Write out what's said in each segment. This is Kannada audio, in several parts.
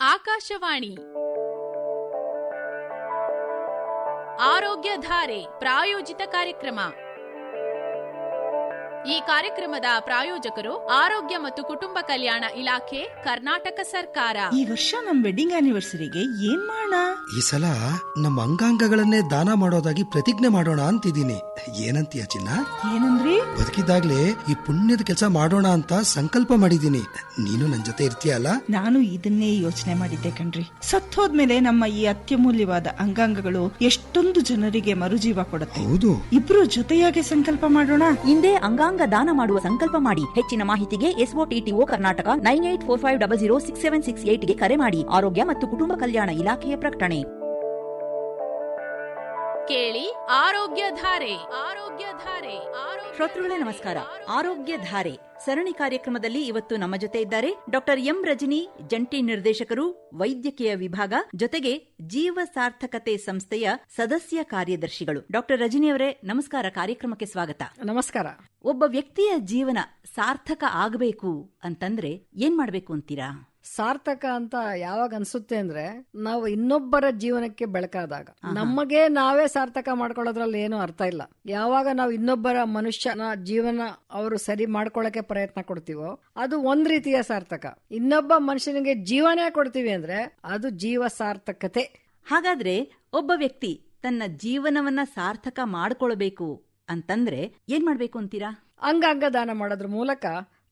ಆಕಾಶವಾಣಿ ಆರೋಗ್ಯ ಧಾರೆ ಪ್ರಾಯೋಜಿತ ಕಾರ್ಯಕ್ರಮ ಈ ಕಾರ್ಯಕ್ರಮದ ಪ್ರಾಯೋಜಕರು ಆರೋಗ್ಯ ಮತ್ತು ಕುಟುಂಬ ಕಲ್ಯಾಣ ಇಲಾಖೆ ಕರ್ನಾಟಕ ಸರ್ಕಾರ. ಈ ವರ್ಷ ನಮ್ ವೆಡ್ಡಿಂಗ್ ಆನಿವರ್ಸರಿಗೆ ಏನ್ ಮಾಡೋಣ? ಈ ಸಲ ನಮ್ಮ ಅಂಗಾಂಗಗಳನ್ನೇ ದಾನ ಮಾಡೋದಾಗಿ ಪ್ರತಿಜ್ಞೆ ಮಾಡೋಣ ಅಂತಿದ್ದೀನಿ. ಏನಂತೀಯ ಚಿನ್ನ? ಏನಂದ್ರಿ? ಬದುಕಿದಾಗ್ಲೇ ಈ ಪುಣ್ಯದ ಕೆಲಸ ಮಾಡೋಣ ಅಂತ ಸಂಕಲ್ಪ ಮಾಡಿದ್ದೀನಿ. ನೀನು ನನ್ ಜೊತೆ ಇರ್ತೀಯಲ್ಲ ನಾನು ಇದನ್ನೇ ಯೋಚನೆ ಮಾಡಿದ್ದೆ ಕಣ್ರಿ. ಸತ್ತೋದ್ಮೇಲೆ ನಮ್ಮ ಈ ಅತ್ಯಮೂಲ್ಯವಾದ ಅಂಗಾಂಗಗಳು ಎಷ್ಟೊಂದು ಜನರಿಗೆ ಮರುಜೀವ ಕೊಡುತ್ತೆ. ಹೌದು. ಇಬ್ರು ಜೊತೆಯಾಗಿ ಸಂಕಲ್ಪ ಮಾಡೋಣ? ಹಿಂದೆ ಅಂಗಾಂಗ ದಾನ ಮಾಡುವ ಸಂಕಲ್ಪ ಮಾಡಿ. ಹೆಚ್ಚಿನ ಮಾಹಿತಿಗೆ S O T T O Karnataka nine eight four five double zero six seven six ಏಟ್ಗೆ ಕರೆ ಮಾಡಿ. ಆರೋಗ್ಯ ಮತ್ತು ಕುಟುಂಬ ಕಲ್ಯಾಣ ಇಲಾಖೆಯ ಪ್ರಕಟಣೆ. ಕೇಳಿ ಆರೋಗ್ಯ ಧಾರೆ ಆರೋಗ್ಯ ಧಾರೆ ಶ್ರೋತೃಗಳೇ ನಮಸ್ಕಾರ. ಆರೋಗ್ಯ ಧಾರೆ ಸರಣಿ ಕಾರ್ಯಕ್ರಮದಲ್ಲಿ ಇವತ್ತು ನಮ್ಮ ಜೊತೆ ಇದ್ದಾರೆ ಡಾಕ್ಟರ್ ಎಂ ರಜನಿ ಜಂಟಿ ನಿರ್ದೇಶಕರು ವೈದ್ಯಕೀಯ ವಿಭಾಗ ಜೊತೆಗೆ ಜೀವ ಸಾರ್ಥಕತೆ ಸಂಸ್ಥೆಯ ಸದಸ್ಯ ಕಾರ್ಯದರ್ಶಿಗಳು. ಡಾಕ್ಟರ್ ರಜನಿ ಅವರೇ ನಮಸ್ಕಾರ. ಕಾರ್ಯಕ್ರಮಕ್ಕೆ ಸ್ವಾಗತ. ನಮಸ್ಕಾರ. ಒಬ್ಬ ವ್ಯಕ್ತಿಯ ಜೀವನ ಸಾರ್ಥಕ ಆಗಬೇಕು ಅಂತಂದ್ರೆ ಏನ್ ಮಾಡಬೇಕು ಅಂತೀರಾ? ಸಾರ್ಥಕ ಅಂತ ಯಾವಾಗ ಅನ್ಸುತ್ತೆ ಅಂದ್ರೆ ನಾವು ಇನ್ನೊಬ್ಬರ ಜೀವನಕ್ಕೆ ಬೆಳಕಾದಾಗ. ನಮಗೆ ನಾವೇ ಸಾರ್ಥಕ ಮಾಡ್ಕೊಳ್ಳೋದ್ರಲ್ಲಿ ಏನು ಅರ್ಥ ಇಲ್ಲ. ಯಾವಾಗ ನಾವು ಇನ್ನೊಬ್ಬರ ಮನುಷ್ಯನ ಜೀವನ ಅವರು ಸರಿ ಮಾಡ್ಕೊಳ್ಳಕ್ಕೆ ಪ್ರಯತ್ನ ಕೊಡ್ತೀವೋ ಅದು ಒಂದ್ ರೀತಿಯ ಸಾರ್ಥಕ. ಇನ್ನೊಬ್ಬ ಮನುಷ್ಯನಿಗೆ ಜೀವನೇ ಕೊಡ್ತೀವಿ ಅಂದ್ರೆ ಅದು ಜೀವ ಸಾರ್ಥಕತೆ. ಹಾಗಾದ್ರೆ ಒಬ್ಬ ವ್ಯಕ್ತಿ ತನ್ನ ಜೀವನವನ್ನ ಸಾರ್ಥಕ ಮಾಡ್ಕೊಳ್ಬೇಕು ಅಂತಂದ್ರೆ ಏನ್ ಮಾಡ್ಬೇಕು ಅಂತೀರಾ? ಅಂಗಾಂಗ ದಾನ ಮಾಡೋದ್ರ ಮೂಲಕ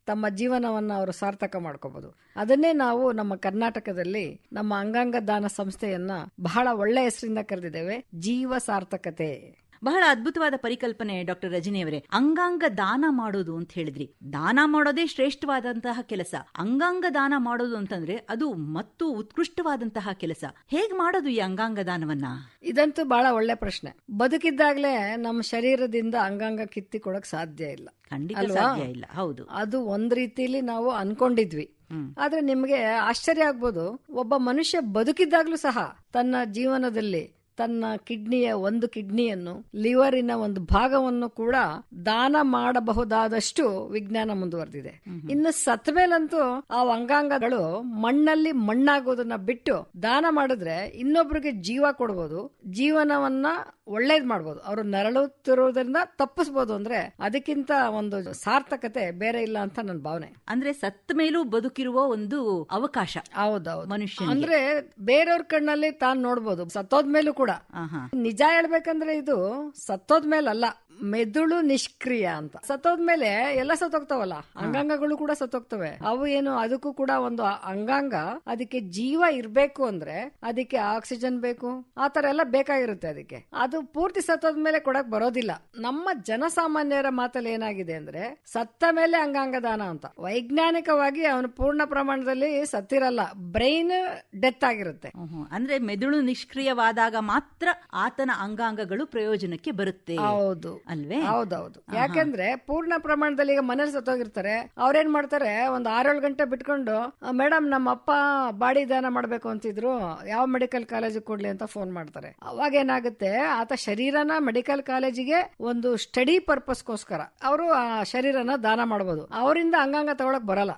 ತಮ್ಮ ಜೀವನವನ್ನ ಅವರು ಸಾರ್ಥಕ ಮಾಡ್ಕೋಬಹುದು ಅದನ್ನೇ ನಾವು ನಮ್ಮ ಕರ್ನಾಟಕದಲ್ಲಿ ನಮ್ಮ ಅಂಗಾಂಗ ದಾನ ಸಂಸ್ಥೆಯನ್ನ ಬಹಳ ಒಳ್ಳೆ ಹೆಸರಿಂದ ಕರೆದಿದ್ದೇವೆ. ಜೀವ ಸಾರ್ಥಕತೆ. ಬಹಳ ಅದ್ಭುತವಾದ ಪರಿಕಲ್ಪನೆ ಡಾಕ್ಟರ್ ರಜನಿ ಅವರೇ ಅಂಗಾಂಗ ದಾನ ಮಾಡೋದು ಅಂತ ಹೇಳಿದ್ರಿ. ದಾನ ಮಾಡೋದೇ ಶ್ರೇಷ್ಠವಾದಂತಹ ಕೆಲಸ. ಅಂಗಾಂಗ ದಾನ ಮಾಡೋದು ಅಂತಂದ್ರೆ ಅದು ಮತ್ತು ಉತ್ಕೃಷ್ಟವಾದಂತಹ ಕೆಲಸ. ಹೇಗ್ ಮಾಡೋದು ಈ ಅಂಗಾಂಗ ದಾನವನ್ನ? ಇದಂತೂ ಬಹಳ ಒಳ್ಳೆ ಪ್ರಶ್ನೆ. ಬದುಕಿದ್ದಾಗ್ಲೇ ನಮ್ಮ ಶರೀರದಿಂದ ಅಂಗಾಂಗ ಕಿತ್ತಿ ಕೊಡಕ್ ಸಾಧ್ಯ ಇಲ್ಲ. ಖಂಡಿತ ಸಾಧ್ಯ ಇಲ್ಲ. ಹೌದು. ಅದು ಒಂದ್ ರೀತಿಲಿ ನಾವು ಅನ್ಕೊಂಡಿದ್ವಿ. ಆದ್ರೆ ನಿಮ್ಗೆ ಆಶ್ಚರ್ಯ ಆಗ್ಬೋದು. ಒಬ್ಬ ಮನುಷ್ಯ ಬದುಕಿದ್ದಾಗ್ಲೂ ಸಹ ತನ್ನ ಜೀವನದಲ್ಲಿ ತನ್ನ ಕಿಡ್ನಿಯ ಒಂದು ಕಿಡ್ನಿಯನ್ನು ಲಿವರಿನ ಒಂದು ಭಾಗವನ್ನು ಕೂಡ ದಾನ ಮಾಡಬಹುದಾದಷ್ಟು ವಿಜ್ಞಾನ ಮುಂದುವರೆದಿದೆ. ಇನ್ನು ಸತ್ ಮೇಲಂತೂ ಆ ಅಂಗಾಂಗಗಳು ಮಣ್ಣಲ್ಲಿ ಮಣ್ಣಾಗೋದನ್ನ ಬಿಟ್ಟು ದಾನ ಮಾಡಿದ್ರೆ ಇನ್ನೊಬ್ರಿಗೆ ಜೀವ ಕೊಡಬಹುದು ಜೀವನವನ್ನ ಒಳ್ಳೇದ್ ಮಾಡ್ಬೋದು. ಅವರು ನರಳುತ್ತಿರುವುದರಿಂದ ತಪ್ಪಿಸ್ಬೋದು ಅಂದ್ರೆ ಅದಕ್ಕಿಂತ ಒಂದು ಸಾರ್ಥಕತೆ ಬೇರೆ ಇಲ್ಲ ಅಂತ ನನ್ನ ಭಾವನೆ. ಅಂದ್ರೆ ಸತ್ತ ಮೇಲೂ ಬದುಕಿರುವ ಒಂದು ಅವಕಾಶ ಹೌದೌದು. ಮನುಷ್ಯ ಅಂದ್ರೆ ಬೇರೆಯವ್ರ ಕಣ್ಣಲ್ಲಿ ತಾನ್ ನೋಡ್ಬೋದು ಸತ್ತೋದ್ಮೇಲೂ ಕೂಡ. ನಿಜ ಹೇಳ್ಬೇಕಂದ್ರೆ ಇದು ಸತ್ತೋದ್ಮೇಲಲ್ಲ. ಮೆದುಳು ನಿಷ್ಕ್ರಿಯ ಅಂತ. ಸತ್ತೋದ್ಮೇಲೆ ಎಲ್ಲ ಸತ್ತೋಗ್ತಾವಲ್ಲ? ಅಂಗಾಂಗಗಳು ಕೂಡ ಸತ್ತೋಗ್ತವೆ. ಅವು ಏನು ಅದಕ್ಕೂ ಕೂಡ ಒಂದು ಅಂಗಾಂಗ ಅದಕ್ಕೆ ಜೀವ ಇರ್ಬೇಕು ಅಂದ್ರೆ ಅದಕ್ಕೆ ಆಕ್ಸಿಜನ್ ಬೇಕು. ಆ ತರ ಎಲ್ಲ ಬೇಕಾಗಿರುತ್ತೆ ಅದಕ್ಕೆ. ಅದು ಪೂರ್ತಿ ಸತ್ತೋದ್ಮೇಲೆ ಕೊಡಕ್ ಬರೋದಿಲ್ಲ. ನಮ್ಮ ಜನಸಾಮಾನ್ಯರ ಮಾತಲ್ಲಿ ಏನಾಗಿದೆ ಅಂದ್ರೆ ಸತ್ತ ಮೇಲೆ ಅಂಗಾಂಗ ದಾನ ಅಂತ. ವೈಜ್ಞಾನಿಕವಾಗಿ ಅವನು ಪೂರ್ಣ ಪ್ರಮಾಣದಲ್ಲಿ ಸತ್ತಿರಲ್ಲ. ಬ್ರೈನ್ ಡೆತ್ ಆಗಿರುತ್ತೆ. ಅಂದ್ರೆ ಮೆದುಳು ನಿಷ್ಕ್ರಿಯವಾದಾಗ ಮಾತ್ರ ಆತನ ಅಂಗಾಂಗಗಳು ಪ್ರಯೋಜನಕ್ಕೆ ಬರುತ್ತೆ. ಹೌದು. ಅಲ್ವೇ? ಹೌದೌದು. ಯಾಕಂದ್ರೆ ಪೂರ್ಣ ಪ್ರಮಾಣದಲ್ಲಿ ಈಗ ಮನೇಲಿ ಸತ್ತೋಗಿರ್ತಾರೆ. ಅವ್ರೇನ್ ಮಾಡ್ತಾರೆ? ಒಂದ್ ಆರೇಳು ಗಂಟೆ ಬಿಟ್ಕೊಂಡು ಮೇಡಮ್ ನಮ್ಮ ಅಪ್ಪ ಬಾಡಿ ದಾನ ಮಾಡ್ಬೇಕು ಅಂತಿದ್ರು. ಯಾವ ಮೆಡಿಕಲ್ ಕಾಲೇಜಿಗೆ ಕೊಡ್ಲಿ ಅಂತ ಫೋನ್ ಮಾಡ್ತಾರೆ. ಅವಾಗ ಏನಾಗುತ್ತೆ? ಆತ ಶರೀರನ ಮೆಡಿಕಲ್ ಕಾಲೇಜಿಗೆ ಒಂದು ಸ್ಟಡಿ ಪರ್ಪಸ್ಗೋಸ್ಕರ ಅವರು ಆ ಶರೀರನ ದಾನ ಮಾಡಬಹುದು ಅವರಿಂದ ಅಂಗಾಂಗ ತಗೊಳಕ್ ಬರಲ್ಲ.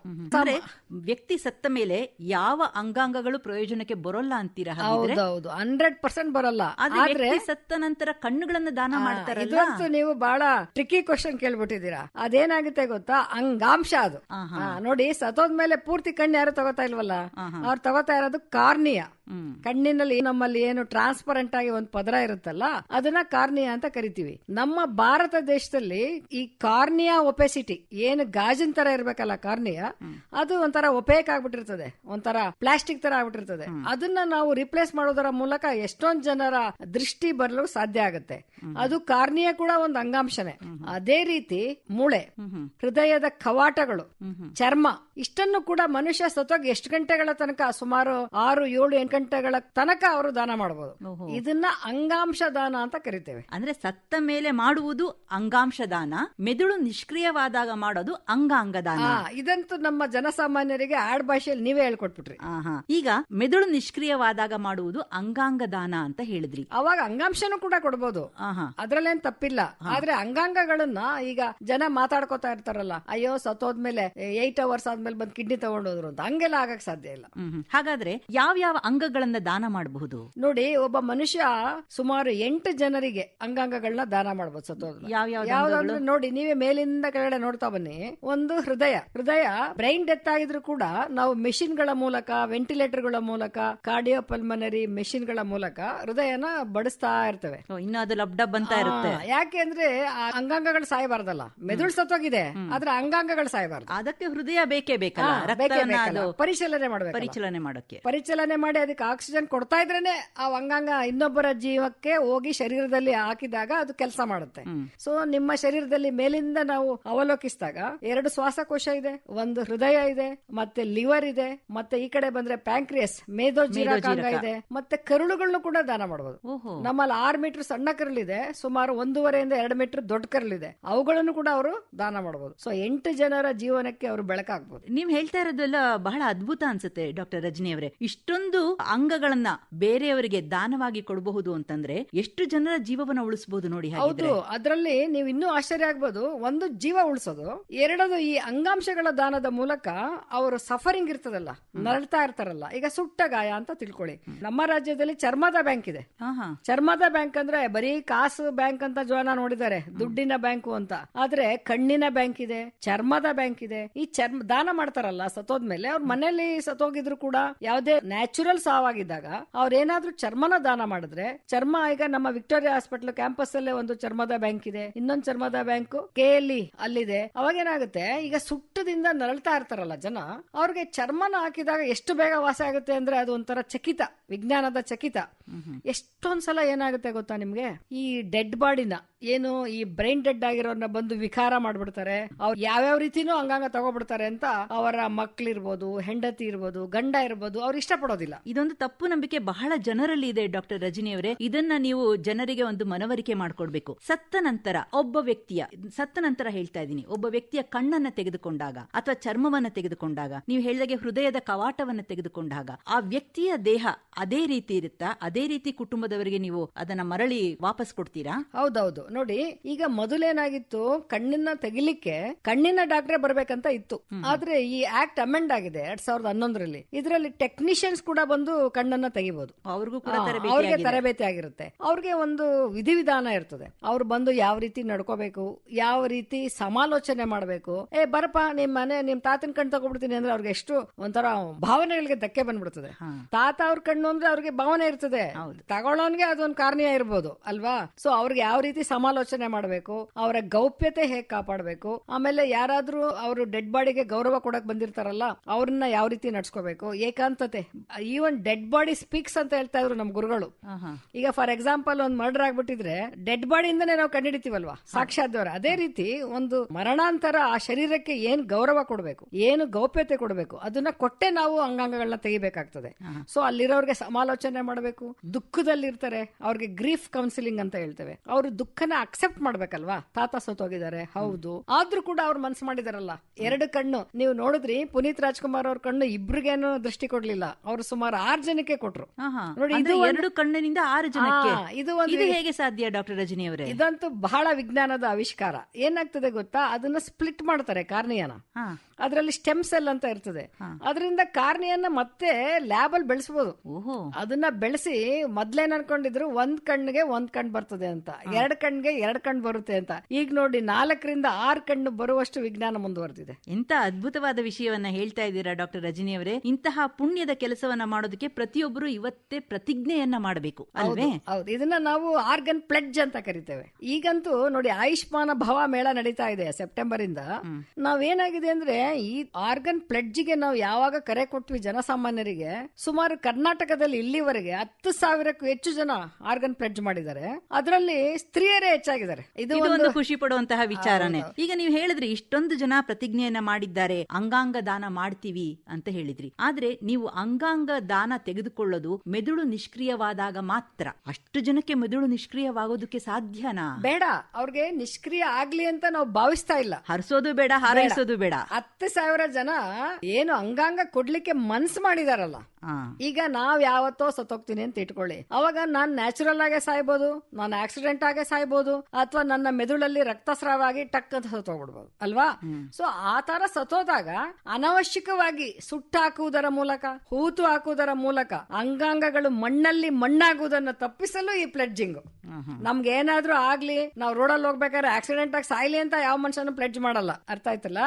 ವ್ಯಕ್ತಿ ಸತ್ತ ಮೇಲೆ ಯಾವ ಅಂಗಾಂಗಗಳು ಪ್ರಯೋಜನಕ್ಕೆ ಬರೋಲ್ಲ ಅಂತೀರಾ ಹೌದೌದು. ಹಂಡ್ರೆಡ್ ಪರ್ಸೆಂಟ್ ಬರಲ್ಲ. ಆದ್ರೆ ಸತ್ತ ನಂತರ ಕಣ್ಣುಗಳನ್ನ ದಾನ ಮಾಡ್ತಾರೆ ಇದಂತೂ ನೀವು ಬಹಳ ಟ್ರಿಕಿ ಕ್ವಶನ್ ಕೇಳ್ಬಿಟ್ಟಿದ್ದೀರಾ. ಅದೇನಾಗುತ್ತೆ ಗೊತ್ತಾ? ಅಂಗಾಂಶ ಅದು. ನೋಡಿ ಸತ್ತೋದ್ಮೇಲೆ ಪೂರ್ತಿ ಕಣ್ಣು ಯಾರು ತಗೋತಾ ಇಲ್ವಲ್ಲ. ಅವ್ರು ತಗೋತಾ ಇರೋದು ಕಾರ್ನಿಯ. ಕಣ್ಣಿನಲ್ಲಿ ನಮ್ಮಲ್ಲಿ ಏನು ಟ್ರಾನ್ಸ್ಪರೆಂಟ್ ಆಗಿ ಒಂದು ಪದರ ಇರುತ್ತಲ್ಲ ಅದನ್ನ ಕಾರ್ನಿಯಾ ಅಂತ ಕರಿತೀವಿ. ನಮ್ಮ ಭಾರತ ದೇಶದಲ್ಲಿ ಈ ಕಾರ್ನಿಯಾ ಒಪೆಸಿಟಿ ಏನು ಗಾಜಿನ ತರ ಇರ್ಬೇಕಲ್ಲ ಕಾರ್ನಿಯಾ ಅದು ಒಂಥರ ಒಪೇಕ್ ಆಗ್ಬಿಟ್ಟಿರ್ತದೆ ಒಂಥರ ಪ್ಲಾಸ್ಟಿಕ್ ತರ ಆಗ್ಬಿಟ್ಟಿರ್ತದೆ. ಅದನ್ನ ನಾವು ರಿಪ್ಲೇಸ್ ಮಾಡೋದರ ಮೂಲಕ ಎಷ್ಟೊಂದ್ ಜನರ ದೃಷ್ಟಿ ಬರಲು ಸಾಧ್ಯ ಆಗುತ್ತೆ. ಅದು ಕಾರ್ನಿಯಾ ಕೂಡ ಒಂದು ಅಂಗಾಂಶನೇ. ಅದೇ ರೀತಿ ಮೂಳೆ ಹೃದಯದ ಕವಾಟಗಳು ಚರ್ಮ ಇಷ್ಟನ್ನು ಕೂಡ ಮನುಷ್ಯ ಸತ್ತೋಗಿ ಎಷ್ಟು ಗಂಟೆಗಳ ತನಕ ಸುಮಾರು ಆರು ಏಳು ಎಂಟು ಗಂಟೆಗಳ ತನಕ ಅವರು ದಾನ ಮಾಡಬಹುದು ಇದನ್ನ ಅಂಗಾಂಶ ದಾನ ಅಂತ ಕರಿತೇವೆ. ಅಂದ್ರೆ ಸತ್ತ ಮೇಲೆ ಮಾಡುವುದು ಅಂಗಾಂಶ ದಾನ ಮೆದುಳು ನಿಷ್ಕ್ರಿಯವಾದಾಗ ಮಾಡೋದು ಅಂಗಾಂಗ ದಾನ. ಇದಂತೂ ನಮ್ಮ ಜನಸಾಮಾನ್ಯರಿಗೆ ಆಡ್ ಭಾಷೆಯಲ್ಲಿ ನೀವೇ ಹೇಳ್ಕೊಟ್ಬಿಟ್ರಿ. ಈಗ ಮೆದುಳು ನಿಷ್ಕ್ರಿಯವಾದಾಗ ಮಾಡುವುದು ಅಂಗಾಂಗ ದಾನ ಅಂತ ಹೇಳಿದ್ರಿ. ಅವಾಗ ಅಂಗಾಂಶನೂ ಕೂಡ ಕೊಡಬಹುದು ಅದ್ರಲ್ಲೇನ್ ತಪ್ಪಿಲ್ಲ. ಆದ್ರೆ ಅಂಗಾಂಗಗಳನ್ನ ಈಗ ಜನ ಮಾತಾಡ್ಕೋತಾ ಇರ್ತಾರಲ್ಲ ಅಯ್ಯೋ ಸತ್ತೋದ್ಮೇಲೆ ಏಟ್ ಅವರ್ಸ್ ಆದ್ಮೇಲೆ ಬಂದ್ ಕಿಡ್ನಿ ತಗೊಂಡೋದ್ರು ಅಂತ ಹಂಗೆಲ್ಲ ಆಗಕ್ ಸಾಧ್ಯ ಇಲ್ಲ. ಹಾಗಾದ್ರೆ ಯಾವ ಯಾವ ಅಂಗಗಳನ್ನ ದಾನ ಮಾಡಬಹುದು. ನೋಡಿ ಒಬ್ಬ ಮನುಷ್ಯ ಸುಮಾರು ಎಂಟು ಜನರಿಗೆ ಅಂಗಾಂಗಗಳನ್ನ ದಾನ ಮಾಡಬಹುದು ಸತ್ತೋದ್ರು ಯಾವ ನೋಡಿ ನೀವೇ ಮೇಲಿಂದ ಕೆಳಗಡೆ ನೋಡ್ತಾ ಬನ್ನಿ. ಒಂದು ಹೃದಯ. ಹೃದಯ ಬ್ರೈನ್ ಡೆತ್ ಆಗಿದ್ರು ಕೂಡ ನಾವು ಮೆಷಿನ್ಗಳ ಮೂಲಕ ವೆಂಟಿಲೇಟರ್ಗಳ ಮೂಲಕ ಕಾರ್ಡಿಯೋಪಲ್ಮನರಿ ಮೆಷಿನ್ಗಳ ಮೂಲಕ ಹೃದಯನ ಬಡಿಸ್ತಾ ಇರ್ತವೆ. ಇನ್ನು ಅದು ಲಬ್ ಡಬ್ ಅಂತ ಇರುತ್ತೆ. ಯಾಕೆ ಅಂದ್ರೆ ಆ ಅಂಗಾಂಗಗಳು ಸಾಯಬಾರ್ದಲ್ಲ. ಮೆದುಳು ಸತ್ತೋಗಿದೆ ಆದ್ರೆ ಅಂಗಾಂಗಗಳು ಸಾಯಬಾರ್ದು. ಅದಕ್ಕೆ ಹೃದಯ ಬೇಕೇ ಬೇಕಲ್ಲ? ಪರಿಶೀಲನೆ ಮಾಡ್ಬೇಕು ಪರಿಚಲನೆ ಮಾಡೋಕೆ ಪರಿಚಲನೆ ಮಾಡಿ ಅದಕ್ಕೆ ಆಕ್ಸಿಜನ್ ಕೊಡ್ತಾ ಇದ್ರೇನೆ ಆ ಅಂಗಾಂಗ ಇನ್ನೊಬ್ಬರ ಜೀವಕ್ಕೆ ಹೋಗಿ ಶರೀರದಲ್ಲಿ ಹಾಕಿದಾಗ ಅದು ಕೆಲಸ ಮಾಡುತ್ತೆ. ಸೊ ನಿಮ್ಮ ಶರೀರದಲ್ಲಿ ಮೇಲಿಂದ ನಾವು ಅವಲೋಕಿಸಿದಾಗ ಎರಡು ಶ್ವಾಸಕೋಶ ಇದೆ ಒಂದು ಹೃದಯ ಇದೆ ಮತ್ತೆ ಲಿವರ್ ಇದೆ ಮತ್ತೆ ಈ ಕಡೆ ಬಂದ್ರೆ ಪ್ಯಾಂಕ್ರಿಯಸ್ ಮೇಧೋಜೀರಕಾಂಗ ಇದೆ ಮತ್ತೆ ಕರುಳುಗಳನ್ನು ಕೂಡ ದಾನ ಮಾಡಬಹುದು ನಮ್ಮಲ್ಲಿ ಆರು ಮೀಟರ್ ಸಣ್ಣ ಕರಲಿದೆ ಸುಮಾರು ಒಂದೂವರೆಯಿಂದ ಎರಡು ಮೀಟರ್ ದೊಡ್ಡ ಕರಳಿದೆ. ಅವುಗಳನ್ನು ಕೂಡ ಅವರು ದಾನ ಮಾಡಬಹುದು ಸೊ ಎಂಟು ಜನರ ಜೀವನಕ್ಕೆ ಅವರು ಬೆಳಕಾಗಬಹುದು ನೀವು ಹೇಳ್ತಾ ಇರೋದೆಲ್ಲ ಬಹಳ ಅದ್ಭುತ ಅನ್ಸುತ್ತೆ ಡಾಕ್ಟರ್ ರಜನಿ ಅವರೇ ಇಷ್ಟೊಂದು ಅಂಗಗಳನ್ನ ಬೇರೆಯವರಿಗೆ ದಾನವಾಗಿ ಕೊಡಬಹುದು ಅಂತಂದ್ರೆ ಎಷ್ಟು ಜನರ ಜೀವವನ್ನ ಉಳಿಸಬಹುದು ನೋಡಿ ಹೌದು ಅದರಲ್ಲಿ ನೀವು ಇನ್ನೂ ಆಶ್ಚರ್ಯ ಆಗ್ಬೋದು. ಒಂದು ಜೀವ ಉಳಿಸೋದು ಎರಡದು ಈ ಅಂಗಾಂಶಗಳ ದಾನದ ಮೂಲಕ ಅವರು ಸಫರಿಂಗ್ ಇರ್ತದಲ್ಲ ನರಳ್ತಾ ಇರ್ತಾರಲ್ಲ ಈಗ ಸುಟ್ಟ ಗಾಯ ಅಂತ ತಿಳ್ಕೊಳ್ಳಿ. ನಮ್ಮ ರಾಜ್ಯದಲ್ಲಿ ಚರ್ಮದ ಬ್ಯಾಂಕ್ ಇದೆ. ಚರ್ಮದ ಬ್ಯಾಂಕ್ ಅಂದ್ರೆ ಬರೀ ಕಾಸು ಬ್ಯಾಂಕ್ ಅಂತ ಜನ ನೋಡಿದ್ದಾರೆ ದುಡ್ಡಿನ ಬ್ಯಾಂಕು ಅಂತ. ಆದ್ರೆ ಕಣ್ಣಿನ ಬ್ಯಾಂಕ್ ಇದೆ ಚರ್ಮದ ಬ್ಯಾಂಕ್ ಇದೆ. ಈ ಚರ್ಮ ದಾನ ಮಾಡ್ತಾರಲ್ಲ ಸತ್ತೋದ್ಮೇಲೆ ಅವ್ರ ಮನೆಯಲ್ಲಿ ಸತ್ತೋಗಿದ್ರು ಕೂಡ ಯಾವುದೇ ನ್ಯಾಚುರಲ್ ಸಾವಾಗಿದ್ದಾಗ ಅವ್ರ ಏನಾದ್ರೂ ಚರ್ಮನ ದಾನ ಮಾಡಿದ್ರೆ, ಚರ್ಮ ಈಗ ನಮ್ಮ ವಿಕ್ಟೋರಿಯಾ ಹಾಸ್ಪಿಟಲ್ ಕ್ಯಾಂಪಸ್ ಅಲ್ಲೇ ಒಂದು ಚರ್ಮದ ಬ್ಯಾಂಕ್ ಇದೆ. ಇನ್ನೊಂದು ಚರ್ಮದ ಬ್ಯಾಂಕ್ ಕೆ ಎಲ್ ಅಲ್ಲಿದೆ. ಅವಾಗ ಏನಾಗುತ್ತೆ, ಈಗ ಸುಟ್ಟದಿಂದ ನರಳ್ತಾ ಇರ್ತಾರಲ್ಲ ಜನ, ಅವ್ರಿಗೆ ಚರ್ಮನ ಹಾಕಿದಾಗ ಎಷ್ಟು ಬೇಗ ವಾಸ ಆಗುತ್ತೆ ಅಂದ್ರೆ ಅದು ಒಂಥರ ಚಕಿತ, ವಿಜ್ಞಾನದ ಚಕಿತ. ಎಷ್ಟೊಂದ್ಸಲ ಏನಾಗುತ್ತೆ ಗೊತ್ತಾ ನಿಮ್ಗೆ? ಈ ಡೆಡ್ ಬಾಡಿನ, ಏನು ಈ ಬ್ರೈನ್ ಡೆಡ್ ಆಗಿರೋರ್ನ ಬಂದು ವಿಕಾರ ಮಾಡ್ಬಿಡ್ತಾರೆ. ಅವ್ರು ಯಾವ್ಯಾವ ರೀತಿನೂ ಹಂಗಂಗ ತಗೋಬಿಡ್ತಾರೆ ಅಂತ ಅವರ ಮಕ್ಳಿರ್ಬೋದು, ಹೆಂಡತಿ ಇರ್ಬೋದು, ಗಂಡ ಇರ್ಬೋದು, ಅವ್ರು ಇಷ್ಟಪಡೋದಿಲ್ಲ. ಇದೊಂದು ತಪ್ಪು ನಂಬಿಕೆ ಬಹಳ ಜನರಲ್ಲಿ ಇದೆ ಡಾಕ್ಟರ್ ರಜನಿ ಅವರೇ ಇದನ್ನ ನೀವು ಜನರಿಗೆ ಒಂದು ಮನವರಿಕೆ ಮಾಡಿಕೊಡ್ಬೇಕು. ಸತ್ತ ನಂತರ ಒಬ್ಬ ವ್ಯಕ್ತಿಯ ಸತ್ತ ನಂತರ ಹೇಳ್ತಾ ಇದ್ದೀನಿ ಒಬ್ಬ ವ್ಯಕ್ತಿಯ ಕಣ್ಣನ್ನ ತೆಗೆದುಕೊಂಡಾಗ ಅಥವಾ ಚರ್ಮವನ್ನ ತೆಗೆದುಕೊಂಡಾಗ ನೀವು ಹೇಳಿದಾಗೆ ಹೃದಯದ ಕವಾಟವನ್ನ ತೆಗೆದುಕೊಂಡಾಗ ಆ ವ್ಯಕ್ತಿಯ ದೇಹ ಅದೇ ರೀತಿ ಇರುತ್ತಾ? ಅದೇ ರೀತಿ ಕುಟುಂಬದವರಿಗೆ ನೀವು ಅದನ್ನ ಮರಳಿ ವಾಪಸ್ ಕೊಡ್ತೀರಾ? ಹೌದೌದು. ನೋಡಿ ಈಗ ಮೊದಲೇನಾಗಿತ್ತು? ಕಣ್ಣಿನ ತೆಗಿಲಿಕ್ಕೆ ಕಣ್ಣಿನ ಡಾಕ್ಟ್ರೇ ಬರ್ಬೇಕಂತ ಇತ್ತು. ಆದ್ರೆ ಈ ಆಕ್ಟ್ ಅಮೆಂಡ್ ಆಗಿದೆ ಎರಡ್ ಸಾವಿರದ ಹನ್ನೊಂದರಲ್ಲಿ. ಇದರಲ್ಲಿ ಟೆಕ್ನಿಷಿಯನ್ಸ್ ಕೂಡ ಬಂದು ಕಣ್ಣನ್ನ ತೆಗಿಬಹುದು ಅವ್ರಿಗೂ ಕೂಡ ಅವ್ರಿಗೆ ತರಬೇತಿ ಆಗಿರುತ್ತೆ. ಅವ್ರಿಗೆ ಒಂದು ವಿಧಿವಿಧಾನ ಇರ್ತದೆ. ಅವ್ರು ಬಂದು ಯಾವ ರೀತಿ ನಡ್ಕೋಬೇಕು ಯಾವ ರೀತಿ ಸಮಾಲೋಚನೆ ಮಾಡಬೇಕು ಏ ಬರಪ್ಪ ನಿಮ್ ಮನೆ ನಿಮ್ ತಾತನ ಕಣ್ ತಗೊಬಿಡ್ತೀನಿ ಅಂದ್ರೆ ಅವ್ರಿಗೆ ಎಷ್ಟು ಒಂಥರ ಭಾವನೆಗಳಿಗೆ ಧಕ್ಕೆ ಬಂದ್ಬಿಡ್ತದೆ. ತಾತ ಅವ್ರ ಕಣ್ಣು ಅಂದ್ರೆ ಅವ್ರಿಗೆ ಭಾವನೆ ಇರ್ತದೆ. ತಗೊಳ್ಳೋನ್ಗೆ ಅದೊಂದು ಕಾರಣ ಇರ್ಬೋದು ಅಲ್ವಾ? ಸೊ ಅವ್ರಿಗೆ ಯಾವ ರೀತಿ ಸಮಾಲೋಚನೆ ಮಾಡಬೇಕು ಅವರ ಗೌಪ್ಯತೆ ಹೇಗ್ ಕಾಪಾಡಬೇಕು ಆಮೇಲೆ ಯಾರಾದ್ರೂ ಅವರು ಡೆಡ್ ಬಾಡಿಗೆ ಗೌರವ ಕೊಡಕ್ ಬಂದಿರ್ತಾರಲ್ಲ ಅವ್ರನ್ನ ಯಾವ ರೀತಿ ನಡ್ಸ್ಕೋಬೇಕು ಏಕಾಂತತೆ ಈವನ್ ಡೆಡ್ ಬಾಡಿ ಸ್ಪೀಕ್ಸ್ ಅಂತ ಹೇಳ್ತಾ ಇದ್ರು ನಮ್ ಗುರುಗಳು. ಈಗ ಫಾರ್ ಎಕ್ಸಾಂಪಲ್ ಒಂದ್ ಮರ್ಡರ್ ಆಗ್ಬಿಟ್ಟಿದ್ರೆ ಡೆಡ್ ಬಾಡಿಯಿಂದನೇ ನಾವು ಕಂಡಿಡಿತೀವಲ್ವಾ? ಸಾಕ್ಷಾತ್ವರ ಅದೇ ರೀತಿ ಒಂದು ಮರಣಾಂತರ ಆ ಶರೀರಕ್ಕೆ ಏನ್ ಗೌರವ ಕೊಡಬೇಕು ಏನು ಗೌಪ್ಯತೆ ಕೊಡಬೇಕು ಅದನ್ನ ಕೊಟ್ಟೆ ನಾವು ಅಂಗಾಂಗಗಳನ್ನ ತೆಗಿಬೇಕಾಗ್ತದೆ. ಸೊ ಅಲ್ಲಿರೋರ್ಗೆ ಸಮಾಲೋಚನೆ ಮಾಡಬೇಕು ದುಃಖದಲ್ಲಿ ಇರ್ತಾರೆ ಅವ್ರಿಗೆ ಗ್ರೀಫ್ ಕೌನ್ಸಿಲಿಂಗ್ ಅಂತ ಹೇಳ್ತೇವೆ. ಅವರು ದುಃಖನ ಅಕ್ಸೆಪ್ಟ್ ಮಾಡ್ಬೇಕಲ್ವಾ? ತಾತ ಸೋತೋಗಿದ್ದಾರೆ ಹೌದು. ಆದ್ರೂ ಕೂಡ ಅವ್ರು ಮನ್ಸು ಮಾಡಿದಾರಲ್ಲ ಎರಡು ಕಣ್ಣು. ನೀವು ನೋಡಿದ್ರಿ ಪುನೀತ್ ರಾಜ್ಕುಮಾರ್ ಅವ್ರ ಕಣ್ಣು ಇಬ್ರಿಗೇನು ದೃಷ್ಟಿ ಕೊಡ್ಲಿಲ್ಲ. ಅವ್ರು ಸುಮಾರು ಆರ್ ಜನಕ್ಕೆ ಕೊಟ್ರು. ನೋಡಿ, ಇದು ಎರಡು ಕಣ್ಣಿನಿಂದ ಆರು ಜನಕ್ಕೆ. ಇದು ಒಂದು ಇದು ಹೇಗೆ ಸಾಧ್ಯ ಡಾಕ್ಟರ್ ರಜನಿ ಅವರೇ? ಇದಂತೂ ಬಹಳ ವಿಜ್ಞಾನದ ಆವಿಷ್ಕಾರ. ಏನಾಗ್ತದೆ ಗೊತ್ತಾ? ಅದನ್ನ ಸ್ಪ್ಲಿಟ್ ಮಾಡ್ತಾರೆ ಕಾರ್ನಿಯನ. ಅದರಲ್ಲಿ ಸ್ಟೆಮ್ ಸೆಲ್ ಅಂತ ಇರ್ತದೆ. ಅದರಿಂದ ಕಾರ್ನಿಯನ್ನ ಮತ್ತೆ ಲ್ಯಾಬ್ ಅಲ್ಲಿ ಬೆಳೆಸಬಹುದು ಅದನ್ನ ಬೆಳೆಸಿ ಮೊದ್ಲೇನ್ ಅನ್ಕೊಂಡಿದ್ರು ಒಂದ್ ಕಣ್ಣಿಗೆ ಒಂದ್ ಕಣ್ ಬರ್ತದೆ ಅಂತ. ಎರಡ್ ಕಣ್ಣಿಗೆ ಎರಡ್ ಕಣ್ ಬರುತ್ತೆ ಅಂತ. ಈಗ ನೋಡಿ ನಾಲ್ಕರಿಂದ ಆರ್ ಕಣ್ಣು ಬರುವಷ್ಟು ವಿಜ್ಞಾನ ಮುಂದುವರೆದಿದೆ. ಇಂತ ಅದ್ಭುತವಾದ ವಿಷಯವನ್ನ ಹೇಳ್ತಾ ಇದ್ದೀರಾ ಡಾಕ್ಟರ್ ರಜನಿ ಅವರೇ. ಇಂತಹ ಪುಣ್ಯದ ಕೆಲಸವನ್ನ ಮಾಡೋದಕ್ಕೆ ಪ್ರತಿಯೊಬ್ಬರು ಇವತ್ತೇ ಪ್ರತಿಜ್ಞೆಯನ್ನ ಮಾಡಬೇಕು ಅಲ್ವೇ? ಹೌದು. ಇದನ್ನ ನಾವು ಆರ್ಗನ್ ಪ್ಲೆಡ್ಜ್ ಅಂತ ಕರಿತೇವೆ. ಈಗಂತೂ ನೋಡಿ ಆಯುಷ್ಮಾನ ಭವ ಮೇಳ ನಡೀತಾ ಇದೆ ಸೆಪ್ಟೆಂಬರ್ ಇಂದ ನಾವೇನಾಗಿದೆ ಅಂದ್ರೆ ಈ ಆರ್ಗನ್ ಪ್ಲೆಡ್ಜಿಗೆ ನಾವು ಯಾವಾಗ ಕರೆ ಕೊಟ್ವಿ ಜನಸಾಮಾನ್ಯರಿಗೆ ಸುಮಾರು ಕರ್ನಾಟಕದಲ್ಲಿ ಇಲ್ಲಿವರೆಗೆ ಹತ್ತು ಸಾವಿರಕ್ಕೂ ಹೆಚ್ಚು ಜನ ಆರ್ಗನ್ ಪ್ಲೆಡ್ಜ್ ಮಾಡಿದ್ದಾರೆ. ಅದರಲ್ಲಿ ಸ್ತ್ರೀಯರೇ ಹೆಚ್ಚಾಗಿದ್ದಾರೆ. ಇದು ಒಂದು ಖುಷಿ ಪಡುವಂತಹ ವಿಚಾರನೆ. ಈಗ ನೀವು ಹೇಳಿದ್ರಿ ಇಷ್ಟೊಂದು ಜನ ಪ್ರತಿಜ್ಞೆಯನ್ನ ಮಾಡಿದ್ದಾರೆ ಅಂಗಾಂಗ ದಾನ ಮಾಡ್ತೀವಿ ಅಂತ ಹೇಳಿದ್ರಿ. ಆದ್ರೆ ನೀವು ಅಂಗಾಂಗ ದಾನ ತೆಗೆದುಕೊಳ್ಳೋದು ಮೆದುಳು ನಿಷ್ಕ್ರಿಯವಾದಾಗ ಮಾತ್ರ. ಅಷ್ಟು ಜನಕ್ಕೆ ಮೆದುಳು ನಿಷ್ಕ್ರಿಯವಾಗೋದಕ್ಕೆ ಸಾಧ್ಯನಾ? ಬೇಡ ಅವ್ರಿಗೆ ನಿಷ್ಕ್ರಿಯ ಆಗ್ಲಿ ಅಂತ ನಾವು ಭಾವಿಸ್ತಾ ಇಲ್ಲ. ಹರಿಸೋದು ಬೇಡ ಹಾರೈಸೋದು ಬೇಡ. ಹತ್ತು ಸಾವಿರ ಜನ ಏನು ಅಂಗಾಂಗ ಕೊಡ್ಲಿಕ್ಕೆ ಮನ್ಸ್ ಮಾಡಿದಾರಲ್ಲ. ಈಗ ನಾವ್ ಯಾವತ್ತೋ ಸತ್ತೋಗ್ತೀನಿ ಅಂತ ಇಟ್ಕೊಳ್ಳಿ. ಅವಾಗ ನಾನ್ ನ್ಯಾಚುರಲ್ ಆಗೇ ಸಾಯ್ಬೋದು ನಾನ್ ಆಕ್ಸಿಡೆಂಟ್ ಆಗೇ ಸಾಯ್ಬೋದು ಅಥವಾ ನನ್ನ ಮೆದುಳಲ್ಲಿ ರಕ್ತಸ್ರಾವ ಆಗಿ ಟಕ್ ಅಂತ ಸತ್ತೋಗ್ಬಿಡ್ಬೋದು ಅಲ್ವಾ ಸೊ ಆ ತರ ಸತ್ತೋದಾಗ ಅನವಶ್ಯಕವಾಗಿ ಸುಟ್ಟಾಕುವುದರ ಮೂಲಕ ಹೂತು ಹಾಕುವುದರ ಮೂಲಕ ಅಂಗಾಂಗಗಳು ಮಣ್ಣಲ್ಲಿ ಮಣ್ಣಾಗುವುದನ್ನು ತಪ್ಪಿಸಲು ಈ ಪ್ಲೆಡ್ಜಿಂಗ್ ನಮ್ಗೆ ಏನಾದ್ರೂ ಆಗ್ಲಿ ನಾವು ರೋಡಲ್ಲಿ ಹೋಗ್ಬೇಕಾದ್ರೆ ಆಕ್ಸಿಡೆಂಟ್ ಆಗಿ ಸಾಯ್ಲಿ ಅಂತ ಯಾವ ಮನುಷ್ಯನು ಪ್ಲೆಡ್ಜ್ ಮಾಡಲ್ಲ. ಅರ್ಥ ಆಯ್ತಲ್ಲ?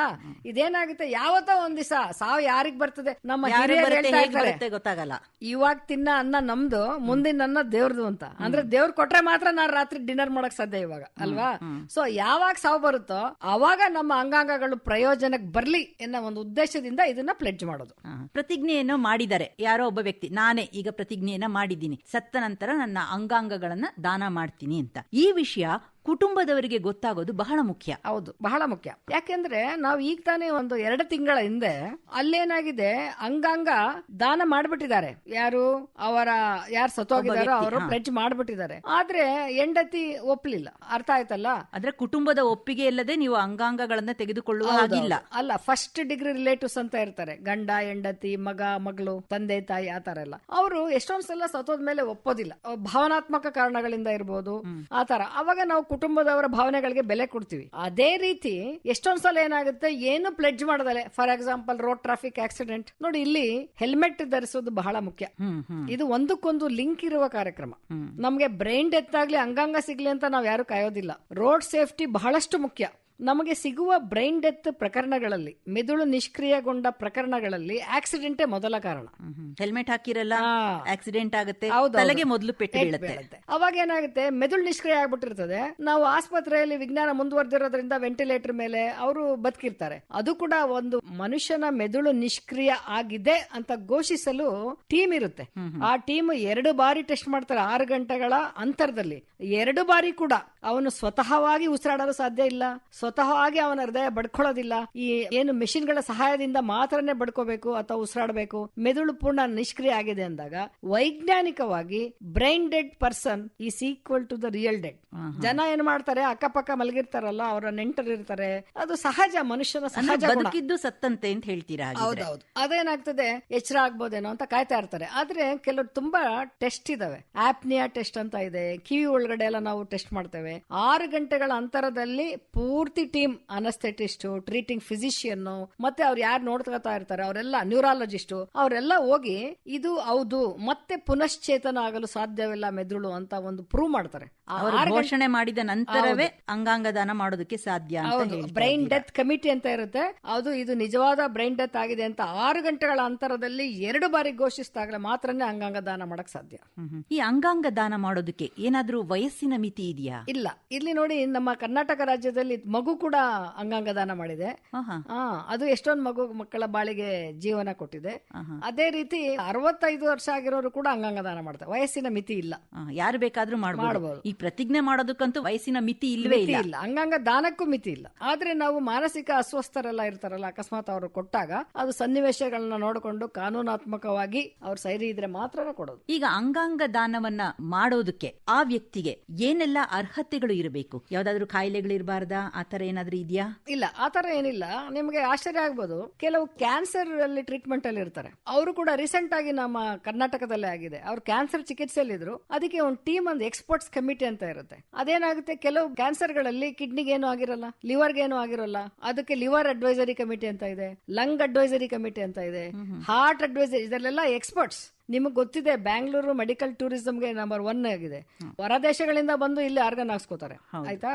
ಇದೇನಾಗುತ್ತೆ ಯಾವತ್ತೋ ಒಂದ್ ದಿವಸ. ಸಾವು ಯಾರಿಗ್ ಬರ್ತದೆ? ನಮ್ಮ ಹಿರಿಯರು ಗೊತ್ತಾಗಲ್ಲ. ಇವಾಗ ತಿನ್ನ ಅನ್ನ ನಮ್ದು ಮುಂದಿನ ಅನ್ನ ದೇವ್ರದು ಅಂತ. ಅಂದ್ರೆ ದೇವ್ರ ಕೊಟ್ರೆ ಮಾತ್ರ ನಾನು ರಾತ್ರಿ ಡಿನ್ನರ್ ಮಾಡಕ್ ಸಾಧ್ಯ ಇವಾಗ ಅಲ್ವಾ? ಸೊ ಯಾವಾಗ ಸಾವು ಬರುತ್ತೋ ಅವಾಗ ನಮ್ಮ ಅಂಗಾಂಗಗಳು ಪ್ರಯೋಜನಕ್ಕೆ ಬರ್ಲಿ ಅನ್ನೋ ಒಂದು ಉದ್ದೇಶದಿಂದ ಇದನ್ನ ಪ್ಲೆಡ್ಜ್ ಮಾಡೋದು. ಪ್ರತಿಜ್ಞೆಯನ್ನು ಮಾಡಿದ್ದಾರೆ ಯಾರೋ ಒಬ್ಬ ವ್ಯಕ್ತಿ ನಾನೇ ಈಗ ಪ್ರತಿಜ್ಞೆಯನ್ನ ಮಾಡಿದ್ದೀನಿ. ಸತ್ತ ನಂತರ ನನ್ನ ಅಂಗಾಂಗಗಳನ್ನ ದಾನ ಮಾಡ್ತೀನಿ ಅಂತ. ಈ ವಿಷಯ ಕುಟುಂಬದವರಿಗೆ ಗೊತ್ತಾಗೋದು ಬಹಳ ಮುಖ್ಯ. ಹೌದು ಬಹಳ ಮುಖ್ಯ. ಯಾಕೆಂದ್ರೆ ನಾವು ಈಗ ತಾನೇ ಒಂದು ಎರಡು ತಿಂಗಳ ಹಿಂದೆ ಅಲ್ಲೇನಾಗಿದೆ ಅಂಗಾಂಗ ದಾನ ಮಾಡ್ಬಿಟ್ಟಿದ್ದಾರೆ. ಯಾರು? ಅವರ ಯಾರು ಸತ್ತೋಗಿದಾರೋ ಅವರು. ಪ್ಲೆಡ್ಜ್ ಮಾಡ್ಬಿಟ್ಟಿದ್ದಾರೆ. ಆದ್ರೆ ಹೆಂಡತಿ ಒಪ್ಲಿಲ್ಲ. ಅರ್ಥ ಆಯ್ತಲ್ಲ? ಆದ್ರೆ ಕುಟುಂಬದ ಒಪ್ಪಿಗೆ ಇಲ್ಲದೆ ನೀವು ಅಂಗಾಂಗಗಳನ್ನ ತೆಗೆದುಕೊಳ್ಳುವ ಹಾಗಿಲ್ಲ. ಅಲ್ಲ ಫಸ್ಟ್ ಡಿಗ್ರಿ ರಿಲೇಟಿವ್ಸ್ ಅಂತ ಇರ್ತಾರೆ. ಗಂಡ ಹೆಂಡತಿ ಮಗ ಮಗಳು ತಂದೆ ತಾಯಿ ಆತರ ಎಲ್ಲ. ಅವರು ಎಷ್ಟೊಂದ್ಸಲ ಸತ್ತೋದ್ಮೇಲೆ ಒಪ್ಪೋದಿಲ್ಲ. ಭಾವನಾತ್ಮಕ ಕಾರಣಗಳಿಂದ ಇರ್ಬೋದು ಆತರ ಅವಾಗ ನಾವು ಕುಟುಂಬದವರ ಭಾವನೆಗಳಿಗೆ ಬೆಲೆ ಕೊಡ್ತೀವಿ. ಅದೇ ರೀತಿ ಎಷ್ಟೊಂದ್ ಸಲ ಏನಾಗುತ್ತೆ ಏನು pledge ಮಾಡದಲೆ? For example road traffic accident ನೋಡಿ ಇಲ್ಲಿ ಹೆಲ್ಮೆಟ್ ಧರಿಸೋದು ಬಹಳ ಮುಖ್ಯ. ಇದು ಒಂದಕ್ಕೊಂದು ಲಿಂಕ್ ಇರುವ ಕಾರ್ಯಕ್ರಮ. ನಮ್ಗೆ ಬ್ರೈನ್ ಡೆತ್ ಆಗ್ಲಿ ಅಂಗಾಂಗ ಸಿಗ್ಲಿ ಅಂತ ನಾವ್ ಯಾರು ಕಾಯೋದಿಲ್ಲ. ರೋಡ್ ಸೇಫ್ಟಿ ಬಹಳಷ್ಟು ಮುಖ್ಯ. ನಮಗೆ ಸಿಗುವ ಬ್ರೈನ್ ಡೆತ್ ಪ್ರಕರಣಗಳಲ್ಲಿ ಮೆದುಳು ನಿಷ್ಕ್ರಿಯಗೊಂಡ ಪ್ರಕರಣಗಳಲ್ಲಿ ಆಕ್ಸಿಡೆಂಟೇ ಮೊದಲ ಕಾರಣ. ಹೆಲ್ಮೆಟ್ ಹಾಕಿರಲ್ಲ ಆಕ್ಸಿಡೆಂಟ್ ಆಗುತ್ತೆ ತಲೆಗೆ ಮೊದಲು ಪೆಟ್ಟು ಬೀಳುತ್ತೆ. ಅವಾಗ ಏನಾಗುತ್ತೆ ಮೆದುಳು ನಿಷ್ಕ್ರಿಯ ಆಗ್ಬಿಟ್ಟಿರ್ತದೆ. ನಾವು ಆಸ್ಪತ್ರೆಯಲ್ಲಿ ವಿಜ್ಞಾನ ಮುಂದುವರೆದಿರೋದ್ರಿಂದ ವೆಂಟಿಲೇಟರ್ ಮೇಲೆ ಅವರು ಬದುಕಿರ್ತಾರೆ. ಅದು ಕೂಡ ಒಂದು ಮನುಷ್ಯನ ಮೆದುಳು ನಿಷ್ಕ್ರಿಯ ಆಗಿದೆ ಅಂತ ಘೋಷಿಸಲು ಟೀಮ್ ಇರುತ್ತೆ. ಆ ಟೀಮ್ ಎರಡು ಬಾರಿ ಟೆಸ್ಟ್ ಮಾಡ್ತಾರೆ ಆರು ಗಂಟೆಗಳ ಅಂತರದಲ್ಲಿ. ಎರಡು ಬಾರಿ ಕೂಡ ಅವನು ಸ್ವತಃವಾಗಿ ಉಸಿರಾಡಲು ಸಾಧ್ಯ ಇಲ್ಲ. ಸ್ವತಃವಾಗಿ ಅವನ ಹೃದಯ ಬಡ್ಕೊಳ್ಳೋದಿಲ್ಲ. ಈ ಏನು ಮೆಷಿನ್ಗಳ ಸಹಾಯದಿಂದ ಮಾತ್ರನೇ ಬಡ್ಕೋಬೇಕು ಅಥವಾ ಉಸಿರಾಡಬೇಕು ಮೆದುಳು ಪೂರ್ಣ ನಿಷ್ಕ್ರಿಯ ಆಗಿದೆ ಅಂದಾಗ ವೈಜ್ಞಾನಿಕವಾಗಿ brain dead person is equal to the real dead. ಜನ ಏನ್ ಮಾಡ್ತಾರೆ ಅಕ್ಕಪಕ್ಕ ಮಲಗಿರ್ತಾರಲ್ಲ ಅವರ ನೆಂಟರು ಇರ್ತಾರೆ ಅದು ಸಹಜ ಮನುಷ್ಯನ ಸಹಜ. ಬದುಕಿದ್ದು ಸತ್ತಂತೆ ಅಂತ ಹೇಳ್ತೀರಾ. ಹೌದೌದು. ಅದೇನಾಗ್ತದೆ ಎಚ್ಚರ ಆಗ್ಬೋದೇನೋ ಅಂತ ಕಾಯ್ತಾ ಇರ್ತಾರೆ. ಆದ್ರೆ ಕೆಲವರು ತುಂಬಾ ಟೆಸ್ಟ್ ಇದಾವೆ. ಆಪ್ನಿಯಾ ಟೆಸ್ಟ್ ಅಂತ ಇದೆ ಕಿವಿ ಒಳಗಡೆ ಎಲ್ಲ ನಾವು ಟೆಸ್ಟ್ ಮಾಡ್ತೇವೆ. ಆರು ಗಂಟೆಗಳ ಅಂತರದಲ್ಲಿ ಪೂರ್ತಿ ಟೀಮ್ ಅನಸ್ಥೆಟಿಸ್ಟ್ ಟ್ರೀಟಿಂಗ್ ಫಿಸಿಷಿಯನ್ ಮತ್ತೆ ಅವ್ರು ಯಾರು ನೋಡ್ಕೊತಾ ಇರ್ತಾರೆ ಅವರೆಲ್ಲ ನ್ಯೂರಾಲಜಿಸ್ಟ್ ಅವರೆಲ್ಲ ಹೋಗಿ ಇದು ಹೌದು ಮತ್ತೆ ಪುನಶ್ಚೇತನ ಆಗಲು ಸಾಧ್ಯವಿಲ್ಲ ಮೆದುಳು ಅಂತ ಒಂದು ಪ್ರೂವ್ ಮಾಡ್ತಾರೆ. ಘೋಷಣೆ ಮಾಡಿದ ನಂತರವೇ ಅಂಗಾಂಗ ದಾನ ಮಾಡೋದಕ್ಕೆ ಸಾಧ್ಯ ಬ್ರೈನ್. ಡೆತ್ ಕಮಿಟಿ ಅಂತ ಇರುತ್ತೆ. ಅದು ಇದು ನಿಜವಾದ ಬ್ರೈನ್ ಡೆತ್ ಆಗಿದೆ ಅಂತ ಆರು ಗಂಟೆಗಳ ಅಂತರದಲ್ಲಿ ಎರಡು ಬಾರಿ ಘೋಷಿಸಿದಾಗಲೇ ಮಾತ್ರನೇ ಅಂಗಾಂಗ ದಾನ ಮಾಡಕ್ ಸಾಧ್ಯ. ಈ ಅಂಗಾಂಗ ದಾನ ಮಾಡೋದಕ್ಕೆ ಏನಾದ್ರೂ ವಯಸ್ಸಿನ ಮಿತಿ ಇದೆಯಾ? ಇಲ್ಲ. ಇಲ್ಲಿ ನೋಡಿ ನಮ್ಮ ಕರ್ನಾಟಕ ರಾಜ್ಯದಲ್ಲಿ ಮಗು ಕೂಡ ಅಂಗಾಂಗ ದಾನ ಮಾಡಿದೆ. ಆ ಅದು ಎಷ್ಟೊಂದು ಮಗು ಮಕ್ಕಳ ಬಾಳಿಗೆ ಜೀವನ ಕೊಟ್ಟಿದೆ. ಅದೇ ರೀತಿ ಅರವತ್ತೈದು ವರ್ಷ ಆಗಿರೋರು ಕೂಡ ಅಂಗಾಂಗ ದಾನ ಮಾಡ್ತಾರೆ. ವಯಸ್ಸಿನ ಮಿತಿ ಇಲ್ಲ. ಯಾರು ಬೇಕಾದ್ರೂ ಮಾಡಬಹುದು. ಈ ಪ್ರತಿಜ್ಞೆ ಮಾಡೋದಕ್ಕಂತೂ ವಯಸ್ಸಿನ ಮಿತಿ ಇಲ್ವೇ ಮಿತಿ ಇಲ್ಲ. ಇಲ್ಲ. ಅಂಗಾಂಗ ದಾನಕ್ಕೂ ಮಿತಿ ಇಲ್ಲ. ಆದ್ರೆ ನಾವು ಮಾನಸಿಕ ಅಸ್ವಸ್ಥರೆಲ್ಲ ಇರ್ತಾರಲ್ಲ ಅಕಸ್ಮಾತ್ ಅವರು ಕೊಟ್ಟಾಗ ಅದು ಸನ್ನಿವೇಶಗಳನ್ನ ನೋಡಿಕೊಂಡು ಕಾನೂನಾತ್ಮಕವಾಗಿ ಅವ್ರು ಸೈರಿ ಇದ್ರೆ ಮಾತ್ರ ಕೊಡೋದು. ಈಗ ಅಂಗಾಂಗ ದಾನವನ್ನ ಮಾಡೋದಕ್ಕೆ ಆ ವ್ಯಕ್ತಿಗೆ ಏನೆಲ್ಲ ಅರ್ಹತೆಗಳು ಇರಬೇಕು? ಯಾವ್ದಾದ್ರು ಕಾಯಿಲೆಗಳಿರಬಾರ್ದಾ ಆತರ ಏನಾದ್ರೂ ಇದೆಯಾ? ಇಲ್ಲ ಆತರ ಏನಿಲ್ಲ. ನಿಮಗೆ ಆಶ್ಚರ್ಯ ಆಗ್ಬೋದು. ಕೆಲವು ಕ್ಯಾನ್ಸರ್ ಅಲ್ಲಿ ಟ್ರೀಟ್ಮೆಂಟ್ ಅಲ್ಲಿ ಇರ್ತಾರೆ. ಅವರು ಕೂಡ ರೀಸೆಂಟ್ ಆಗಿ ನಮ್ಮ ಕರ್ನಾಟಕದಲ್ಲೇ ಆಗಿದೆ. ಅವ್ರು ಕ್ಯಾನ್ಸರ್ ಚಿಕಿತ್ಸೆಯಲ್ಲಿ ಇದ್ರು ಅದಕ್ಕೆ ಒಂದು ಟೀಮ್ ಒಂದು ಎಕ್ಸ್ಪರ್ಟ್ಸ್ ಕಮಿಟಿ ಅಂತ ಇರುತ್ತೆ. ಅದೇನಾಗುತ್ತೆ? ಕೆಲವು ಕ್ಯಾನ್ಸರ್ಗಳಲ್ಲಿ ಕಿಡ್ನಿಗೆ ಏನು ಆಗಿರಲ್ಲ ಲಿವರ್ಗೆ ಏನು ಆಗಿರಲ್ಲ. ಅದಕ್ಕೆ ಲಿವರ್ ಅಡ್ವೈಸರಿ ಕಮಿಟಿ ಅಂತ ಇದೆ ಲಂಗ್ ಅಡ್ವೈಸರಿ ಕಮಿಟಿ ಅಂತ ಇದೆ ಹಾರ್ಟ್ ಅಡ್ವೈಸರಿ ಇದರಲ್ಲೆಲ್ಲ ಎಕ್ಸ್ಪರ್ಟ್ಸ್ ನಿಮಗೆ ಗೊತ್ತಿದೆ ಬ್ಯಾಂಗ್ಳೂರು ಮೆಡಿಕಲ್ ಟೂರಿಸಂಗೆ ನಂಬರ್ ಒನ್ ಆಗಿದೆ. ಹೊರ ದೇಶಗಳಿಂದ ಬಂದು ಇಲ್ಲಿ ಆರ್ಗನ್ ಹಾಕ್ಸ್ಕೋತಾರೆ. ಆಯ್ತಾ?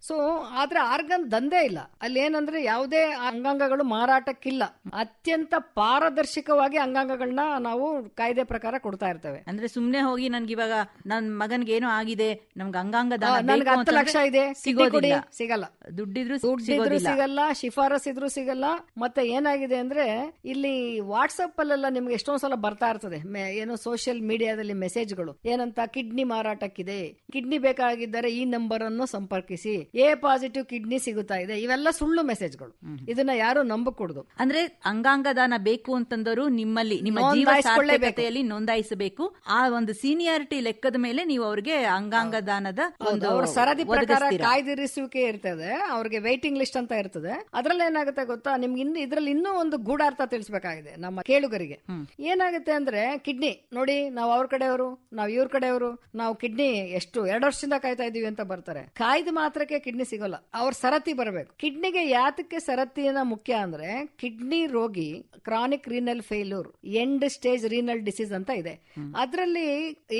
ಸೊ ಆದ್ರೆ ಆರ್ಗನ್ ದಂಧೆ ಇಲ್ಲ. ಅಲ್ಲಿ ಏನಂದ್ರೆ ಯಾವುದೇ ಅಂಗಾಂಗಗಳು ಮಾರಾಟಕ್ಕಿಲ್ಲ. ಅತ್ಯಂತ ಪಾರದರ್ಶಕವಾಗಿ ಅಂಗಾಂಗಗಳನ್ನ ನಾವು ಕಾಯ್ದೆ ಪ್ರಕಾರ ಕೊಡ್ತಾ ಇರ್ತೇವೆ. ಅಂದ್ರೆ ಸುಮ್ನೆ ಹೋಗಿ ನನ್ಗೆ ಇವಾಗ ನನ್ ಮಗನ್ಗೆ ಏನೋ ಆಗಿದೆ ನಮ್ಗೆ ಅಂಗಾಂಗ ನನ್ಗೆ ಹತ್ತು ಲಕ್ಷ ಇದೆ. ಸಿಗೋದಿಲ್ಲ. ಸಿಗಲ್ಲ. ದುಡ್ಡಿದ್ರು ದುಡ್ಡಿದ್ರು ಸಿಗಲ್ಲ ಶಿಫಾರಸ್ ಇದ್ರು ಸಿಗಲ್ಲ. ಮತ್ತೆ ಏನಾಗಿದೆ ಅಂದ್ರೆ ಇಲ್ಲಿ ವಾಟ್ಸಪ್ ಅಲ್ಲೆಲ್ಲ ನಿಮ್ಗೆ ಎಷ್ಟೊಂದ್ಸಲ ಬರ್ತಾ ಇರ್ತದೆ. ಏನೋ ಸೋಷಿಯಲ್ ಮೀಡಿಯಾದಲ್ಲಿ ಮೆಸೇಜ್ಗಳು ಏನಂತ ಕಿಡ್ನಿ ಮಾರಾಟಕ್ಕಿದೆ. ಕಿಡ್ನಿ ಬೇಕಾಗಿದ್ದರೆ ಈ ನಂಬರ್ ಅನ್ನು ಸಂಪರ್ಕಿಸಿ. ಎ ಪಾಸಿಟಿವ್ ಕಿಡ್ನಿ ಸಿಗುತ್ತಾ ಇದೆ. ಇವೆಲ್ಲ ಸುಳ್ಳು ಮೆಸೇಜ್ಗಳು ಇದನ್ನ ಯಾರು ನಂಬಕೂಡದು. ಅಂದ್ರೆ ಅಂಗಾಂಗ ದಾನ ಬೇಕು ಅಂತಂದರು ನಿಮ್ಮಲ್ಲಿ ನಿಮ್ಮ ಜೀವ ಸಾರ್ಥಕತೆಯಲ್ಲಿ ನೋಂದಾಯಿಸಬೇಕು. ಆ ಒಂದು ಸೀನಿಯಾರಿಟಿ ಲೆಕ್ಕದ ಮೇಲೆ ನೀವು ಅವ್ರಿಗೆ ಅಂಗಾಂಗ ದಾನದ ಒಂದು ಸರದಿ ಪ್ರಕಾರ. ಕಾಯ್ದಿರಿಸುವಿಕೆ ಇರ್ತದೆ. ಅವ್ರಿಗೆ ವೈಟಿಂಗ್ ಲಿಸ್ಟ್ ಅಂತ ಇರ್ತದೆ. ಅದ್ರಲ್ಲಿ ಏನಾಗುತ್ತೆ ಗೊತ್ತಾ? ನಿಮ್ಗೆ ಇನ್ನು ಇದ್ರಲ್ಲಿ ಇನ್ನೂ ಒಂದು ಗೂಢಾರ್ಥ ತಿಳಿಸಬೇಕಾಗಿದೆ ನಮ್ಮ ಕೇಳುಗರಿಗೆ. ಏನಾಗುತ್ತೆ ಅಂದ್ರೆ ಕಿಡ್ನಿ. ನೋಡಿ ನಾವು ಅವ್ರ ಕಡೆಯವರು ನಾವು ಇವ್ರ ಕಡೆಯವರು ನಾವು ಕಿಡ್ನಿ ಎಷ್ಟು ಎರಡು ವರ್ಷದಿಂದ ಕಾಯ್ತಾ ಇದೀವಿ ಅಂತ ಬರ್ತಾರೆ. ಕಾಯ್ದು ಮಾತ್ರಕ್ಕೆ ಕಿಡ್ನಿ ಸಿಗೋಲ್ಲ. ಅವ್ರ ಸರತಿ ಬರಬೇಕು. ಕಿಡ್ನಿಗೆ ಯಾತಕ್ಕೆ ಸರತಿಯನ್ನ ಮುಖ್ಯ ಅಂದ್ರೆ ಕಿಡ್ನಿ ರೋಗಿ chronic renal failure end stage renal disease ಅಂತ ಇದೆ. ಅದರಲ್ಲಿ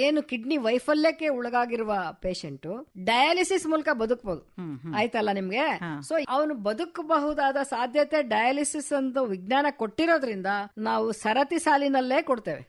ಏನು ಕಿಡ್ನಿ ವೈಫಲ್ಯಕ್ಕೆ ಒಳಗಾಗಿರುವ ಪೇಷಂಟ್ ಡಯಾಲಿಸಿಸ್ ಮೂಲಕ ಬದುಕಬಹುದು ಆಯ್ತಲ್ಲ ನಿಮ್ಗೆ? ಸೊ ಅವನು ಬದುಕಬಹುದಾದ ಸಾಧ್ಯತೆ ಡಯಾಲಿಸಿಸ್ ಅಂತ ವಿಜ್ಞಾನ ಕೊಟ್ಟಿರೋದ್ರಿಂದ ನಾವು ಸರತಿ ಸಾಲಿನಲ್ಲೇ ಕೊಡ್ತೇವೆ.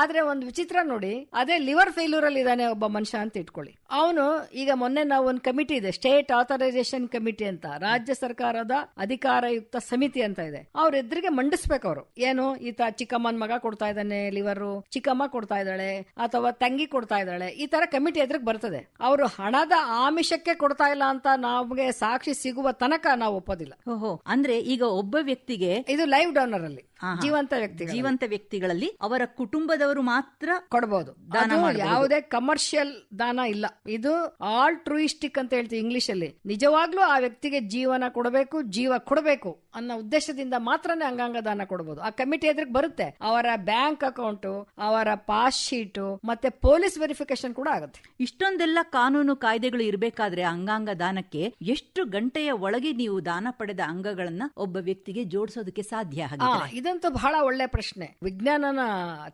ಆದ್ರೆ ಒಂದು ವಿಚಿತ್ರ ನೋಡಿ ಅದೇ ಲಿವರ್ ಫೇಲ್ಯೂರ್ ಅಲ್ಲಿ ಇದ್ದಾನೆ ಒಬ್ಬ ಮನುಷ್ಯ ಅಂತ ಇಟ್ಕೊಳ್ಳಿ. ಅವನು ಈಗ ಮೊನ್ನೆ ನಾವು ಒಂದು ಕಮಿಟಿ ಇದೆ ಸ್ಟೇಟ್ ಆಥರೈಸೇಷನ್ ಕಮಿಟಿ ಅಂತ ರಾಜ್ಯ ಸರ್ಕಾರದ ಅಧಿಕಾರಯುಕ್ತ ಸಮಿತಿ ಅಂತ ಇದೆ. ಅವ್ರ ಎದುರಿಗೆ ಮಂಡಿಸ್ಬೇಕು ಅವರು. ಏನು ಈತ ಚಿಕ್ಕಮ್ಮನ ಮಗ ಕೊಡ್ತಾ ಇದ್ದಾನೆ ಲಿವರ್ ಚಿಕ್ಕಮ್ಮ ಕೊಡ್ತಾ ಇದ್ದಾಳೆ ಅಥವಾ ತಂಗಿ ಕೊಡ್ತಾ ಇದ್ದಾಳೆ ಈ ತರ ಕಮಿಟಿ ಎದುರಿಗೆ ಬರ್ತದೆ. ಅವರು ಹಣದ ಆಮಿಷಕ್ಕೆ ಕೊಡ್ತಾ ಇಲ್ಲ ಅಂತ ನಮಗೆ ಸಾಕ್ಷಿ ಸಿಗುವ ತನಕ ನಾವು ಒಪ್ಪೋದಿಲ್ಲ. ಓಹೋ ಅಂದ್ರೆ ಈಗ ಒಬ್ಬ ವ್ಯಕ್ತಿಗೆ ಇದು ಲೈವ್ ಡೋನರ್ ಅಲ್ಲಿ. ಜೀವಂತ ವ್ಯಕ್ತಿ ಜೀವಂತ ವ್ಯಕ್ತಿಗಳಲ್ಲಿ ಅವರ ಕುಟುಂಬದವರು ಮಾತ್ರ ಕೊಡಬಹುದು ದಾನ ಯಾವುದೇ ಕಮರ್ಷಿಯಲ್ ದಾನ ಇಲ್ಲ. ಇದು ಆಲ್ ಟ್ರೂಯಿಸ್ಟಿಕ್ ಅಂತ ಹೇಳ್ತೀವಿ ಇಂಗ್ಲಿಷ್ ಅಲ್ಲಿ ನಿಜವಾಗ್ಲೂ ಆ ವ್ಯಕ್ತಿಗೆ ಜೀವನ ಕೊಡಬೇಕು ಜೀವ ಕೊಡಬೇಕು ಅನ್ನೋ ಉದ್ದೇಶದಿಂದ ಮಾತ್ರನೇ ಅಂಗಾಂಗ ದಾನ ಕೊಡಬಹುದು ಆ ಕಮಿಟಿ ಎದುರಿಗೆ ಬರುತ್ತೆ. ಅವರ ಬ್ಯಾಂಕ್ ಅಕೌಂಟ್ ಅವರ ಪಾಸ್ ಶೀಟ್ ಮತ್ತೆ ಪೊಲೀಸ್ ವೆರಿಫಿಕೇಶನ್ ಕೂಡ ಆಗುತ್ತೆ. ಇಷ್ಟೊಂದೆಲ್ಲ ಕಾನೂನು ಕಾಯ್ದೆಗಳು ಇರಬೇಕಾದ್ರೆ ಅಂಗಾಂಗ ದಾನಕ್ಕೆ ಎಷ್ಟು ಗಂಟೆಯ ಒಳಗೆ ನೀವು ದಾನ ಪಡೆದ ಅಂಗಗಳನ್ನ ಒಬ್ಬ ವ್ಯಕ್ತಿಗೆ ಜೋಡಿಸೋದಕ್ಕೆ ಸಾಧ್ಯ ಆ, ಹಾಗಿದ್ರೆ? ಇದಂತೂ ಬಹಳ ಒಳ್ಳೆ ಪ್ರಶ್ನೆ. ವಿಜ್ಞಾನನ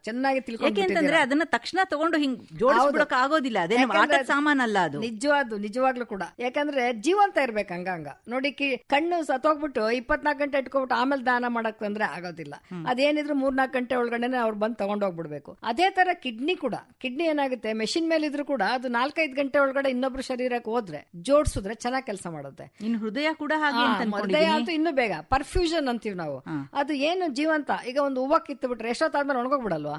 ಚೆನ್ನಾಗಿ ತಿಳ್ಕೊಂಡ್ರೆ ತಿಳ್ಕೊಂಡು ಅದನ್ನ ತಕ್ಷಣ ತಗೊಂಡು ಹಿಂಗ್ ಜೋಡಿಸ್ಬಿಡಕ್ ಆಗೋದಿಲ್ಲ. ಅದೇನು ಯಾಕಂದ್ರೆ ಅಲ್ಲ ಅದು. ನಿಜವಾದ ನಿಜವಾಗ್ಲೂ ಕೂಡ. ಯಾಕಂದ್ರೆ ಜೀವಂತ ಇರ್ಬೇಕು ಹಂಗಂಗ. ನೋಡಿ ಕಿ ಕಣ್ಣು ಸತ್ತೋಗ್ಬಿಟ್ಟು ಇಪ್ಪತ್ನಾಲ್ಕು ಗಂಟೆ ಇಟ್ಕೊಬಿಟ್ಟು ಆಮೇಲೆ ದಾನ ಮಾಡಕ್ ಅಂದ್ರೆ ಆಗೋದಿಲ್ಲ. ಅದೇನಿದ್ರು ಮೂರ್ನಾಲ್ಕು ಗಂಟೆ ಒಳಗಡೆನೆ ಅವ್ರು ಬಂದು ತಗೊಂಡೋಗ್ಬಿಡ್ಬೇಕು. ಅದೇ ತರ ಕಿಡ್ನಿ ಕೂಡ. ಕಿಡ್ನಿ ಏನಾಗುತ್ತೆ? ಮೆಷಿನ್ ಮೇಲೆ ಇದ್ರು ಕೂಡ ಅದು ನಾಲ್ಕೈದು ಗಂಟೆ ಒಳಗಡೆ ಇನ್ನೊಬ್ರು ಶರೀರಕ್ಕೆ ಹೋದ್ರೆ ಜೋಡಿಸಿದ್ರೆ ಚೆನ್ನಾಗಿ ಕೆಲಸ ಮಾಡುತ್ತೆ. ಹೃದಯ ಕೂಡ ಹೃದಯ ಅಂತೂ ಇನ್ನೂ ಬೇಗ. ಪರ್ಫ್ಯೂಷನ್ ಅಂತೀವಿ ನಾವು. ಅದು ಏನು ಜೀವಂತ ಈಗ ಒಂದು ಹೂವ ಕಿತ್ತು ಬಿಟ್ರೆ ಎಷ್ಟೊತ್ತಾದ್ಮೇಲೆ ಒಣಗೋಗ್ಬಿಡಲ್ವಾ?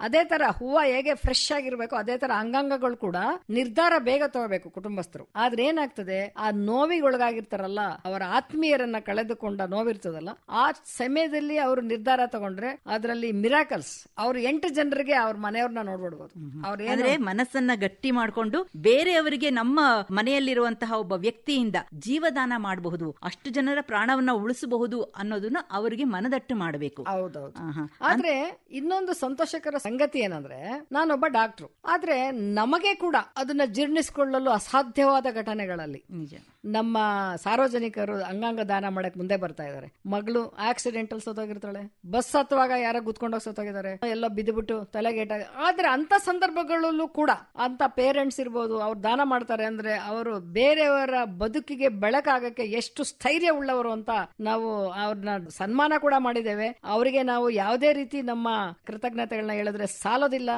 ಅದೇ ತರ ಹೂವ ಹೇಗೆ ಫ್ರೆಶ್ ಆಗಿರ್ಬೇಕು ಅದೇ ತರ ಅಂಗಾಂಗಗಳು ಕೂಡ ನಿರ್ಧಾರ ಬೇಗ ತಗೋಬೇಕು ಕುಟುಂಬಸ್ಥರು. ಆದ್ರೆ ಏನಾಗ್ತದೆ ಆ ನೋವಿಗೊಳಗಾಗಿರ್ತಾರಲ್ಲ ಅವರ ಆತ್ಮೀಯರನ್ನ ಕಳೆದುಕೊಂಡ ನೋವಿರ್ತದಲ್ಲ ಆ ಸಮಯದಲ್ಲಿ ಅವರು ನಿರ್ಧಾರ ತಗೊಂಡ್ರೆ ಅದರಲ್ಲಿ ಮಿರಾಕಲ್ಸ್ ಅವ್ರು ಎಂಟು ಜನರಿಗೆ ಅವ್ರ ಮನೆಯವ್ರನ್ನ ನೋಡ್ಬಿಡ್ಬೋದು. ಅವ್ರ ಏನಂದ್ರೆ ಮನಸ್ಸನ್ನ ಗಟ್ಟಿ ಮಾಡ್ಕೊಂಡು ಬೇರೆಯವರಿಗೆ ನಮ್ಮ ಮನೆಯಲ್ಲಿರುವಂತಹ ಒಬ್ಬ ವ್ಯಕ್ತಿಯಿಂದ ಜೀವದಾನ ಮಾಡಬಹುದು ಅಷ್ಟು ಜನರ ಪ್ರಾಣವನ್ನ ಉಳಿಸಬಹುದು ಅನ್ನೋದನ್ನ ಅವರಿಗೆ ಮನದಟ್ಟು ಮಾಡಬೇಕು. ಹೌದೌದು. ಆಹಾ. ಆದ್ರೆ ಇನ್ನೊಂದು ಸಂತೋಷಕರ ಸಂಗತಿ ಏನಂದ್ರೆ ನಾನೊಬ್ಬ ಡಾಕ್ಟ್ರು. ಆದ್ರೆ ನಮಗೆ ಕೂಡ ಅದನ್ನ ಜೀರ್ಣಿಸಿಕೊಳ್ಳಲು ಅಸಾಧ್ಯವಾದ ಘಟನೆಗಳಲ್ಲಿ ನಿಜ. ನಮ್ಮ ಸಾರ್ವಜನಿಕರು ಅಂಗಾಂಗ ದಾನ ಮಾಡಕ್ ಮುಂದೆ ಬರ್ತಾ ಇದಾರೆ ಮಗಳು ಆಕ್ಸಿಡೆಂಟಲ್ ಸತ್ತೋಗಿರ್ತಾಳೆ. ಬಸ್ ಹತ್ತುವಾಗ ಯಾರೋ ಗುದ್ಕೊಂಡೋಗಿ ಸತ್ತೋಗಿದ್ದಾರೆ. ಎಲ್ಲ ಬಿದ್ದುಬಿಟ್ಟು ತಲೆಗೇಟ. ಆದ್ರೆ ಅಂತ ಸಂದರ್ಭಗಳಲ್ಲೂ ಕೂಡ ಅಂತ ಪೇರೆಂಟ್ಸ್ ಇರ್ಬೋದು ಅವ್ರು ದಾನ ಮಾಡ್ತಾರೆ ಅಂದ್ರೆ ಅವರು ಬೇರೆಯವರ ಬದುಕಿಗೆ ಬೆಳಕಾಗಕ್ಕೆ ಎಷ್ಟು ಸ್ಥೈರ್ಯ ಉಳ್ಳವರು ಅಂತ ನಾವು ಅವ್ರನ್ನ ಸನ್ಮಾನ ಕೂಡ ಮಾಡಿದ್ದೇವೆ. ಅವರಿಗೆ ನಾವು ಯಾವುದೇ ರೀತಿ ನಮ್ಮ ಕೃತಜ್ಞತೆಗಳನ್ನ ಹೇಳಿದ್ರೆ ಸಾಲೋದಿಲ್ಲ.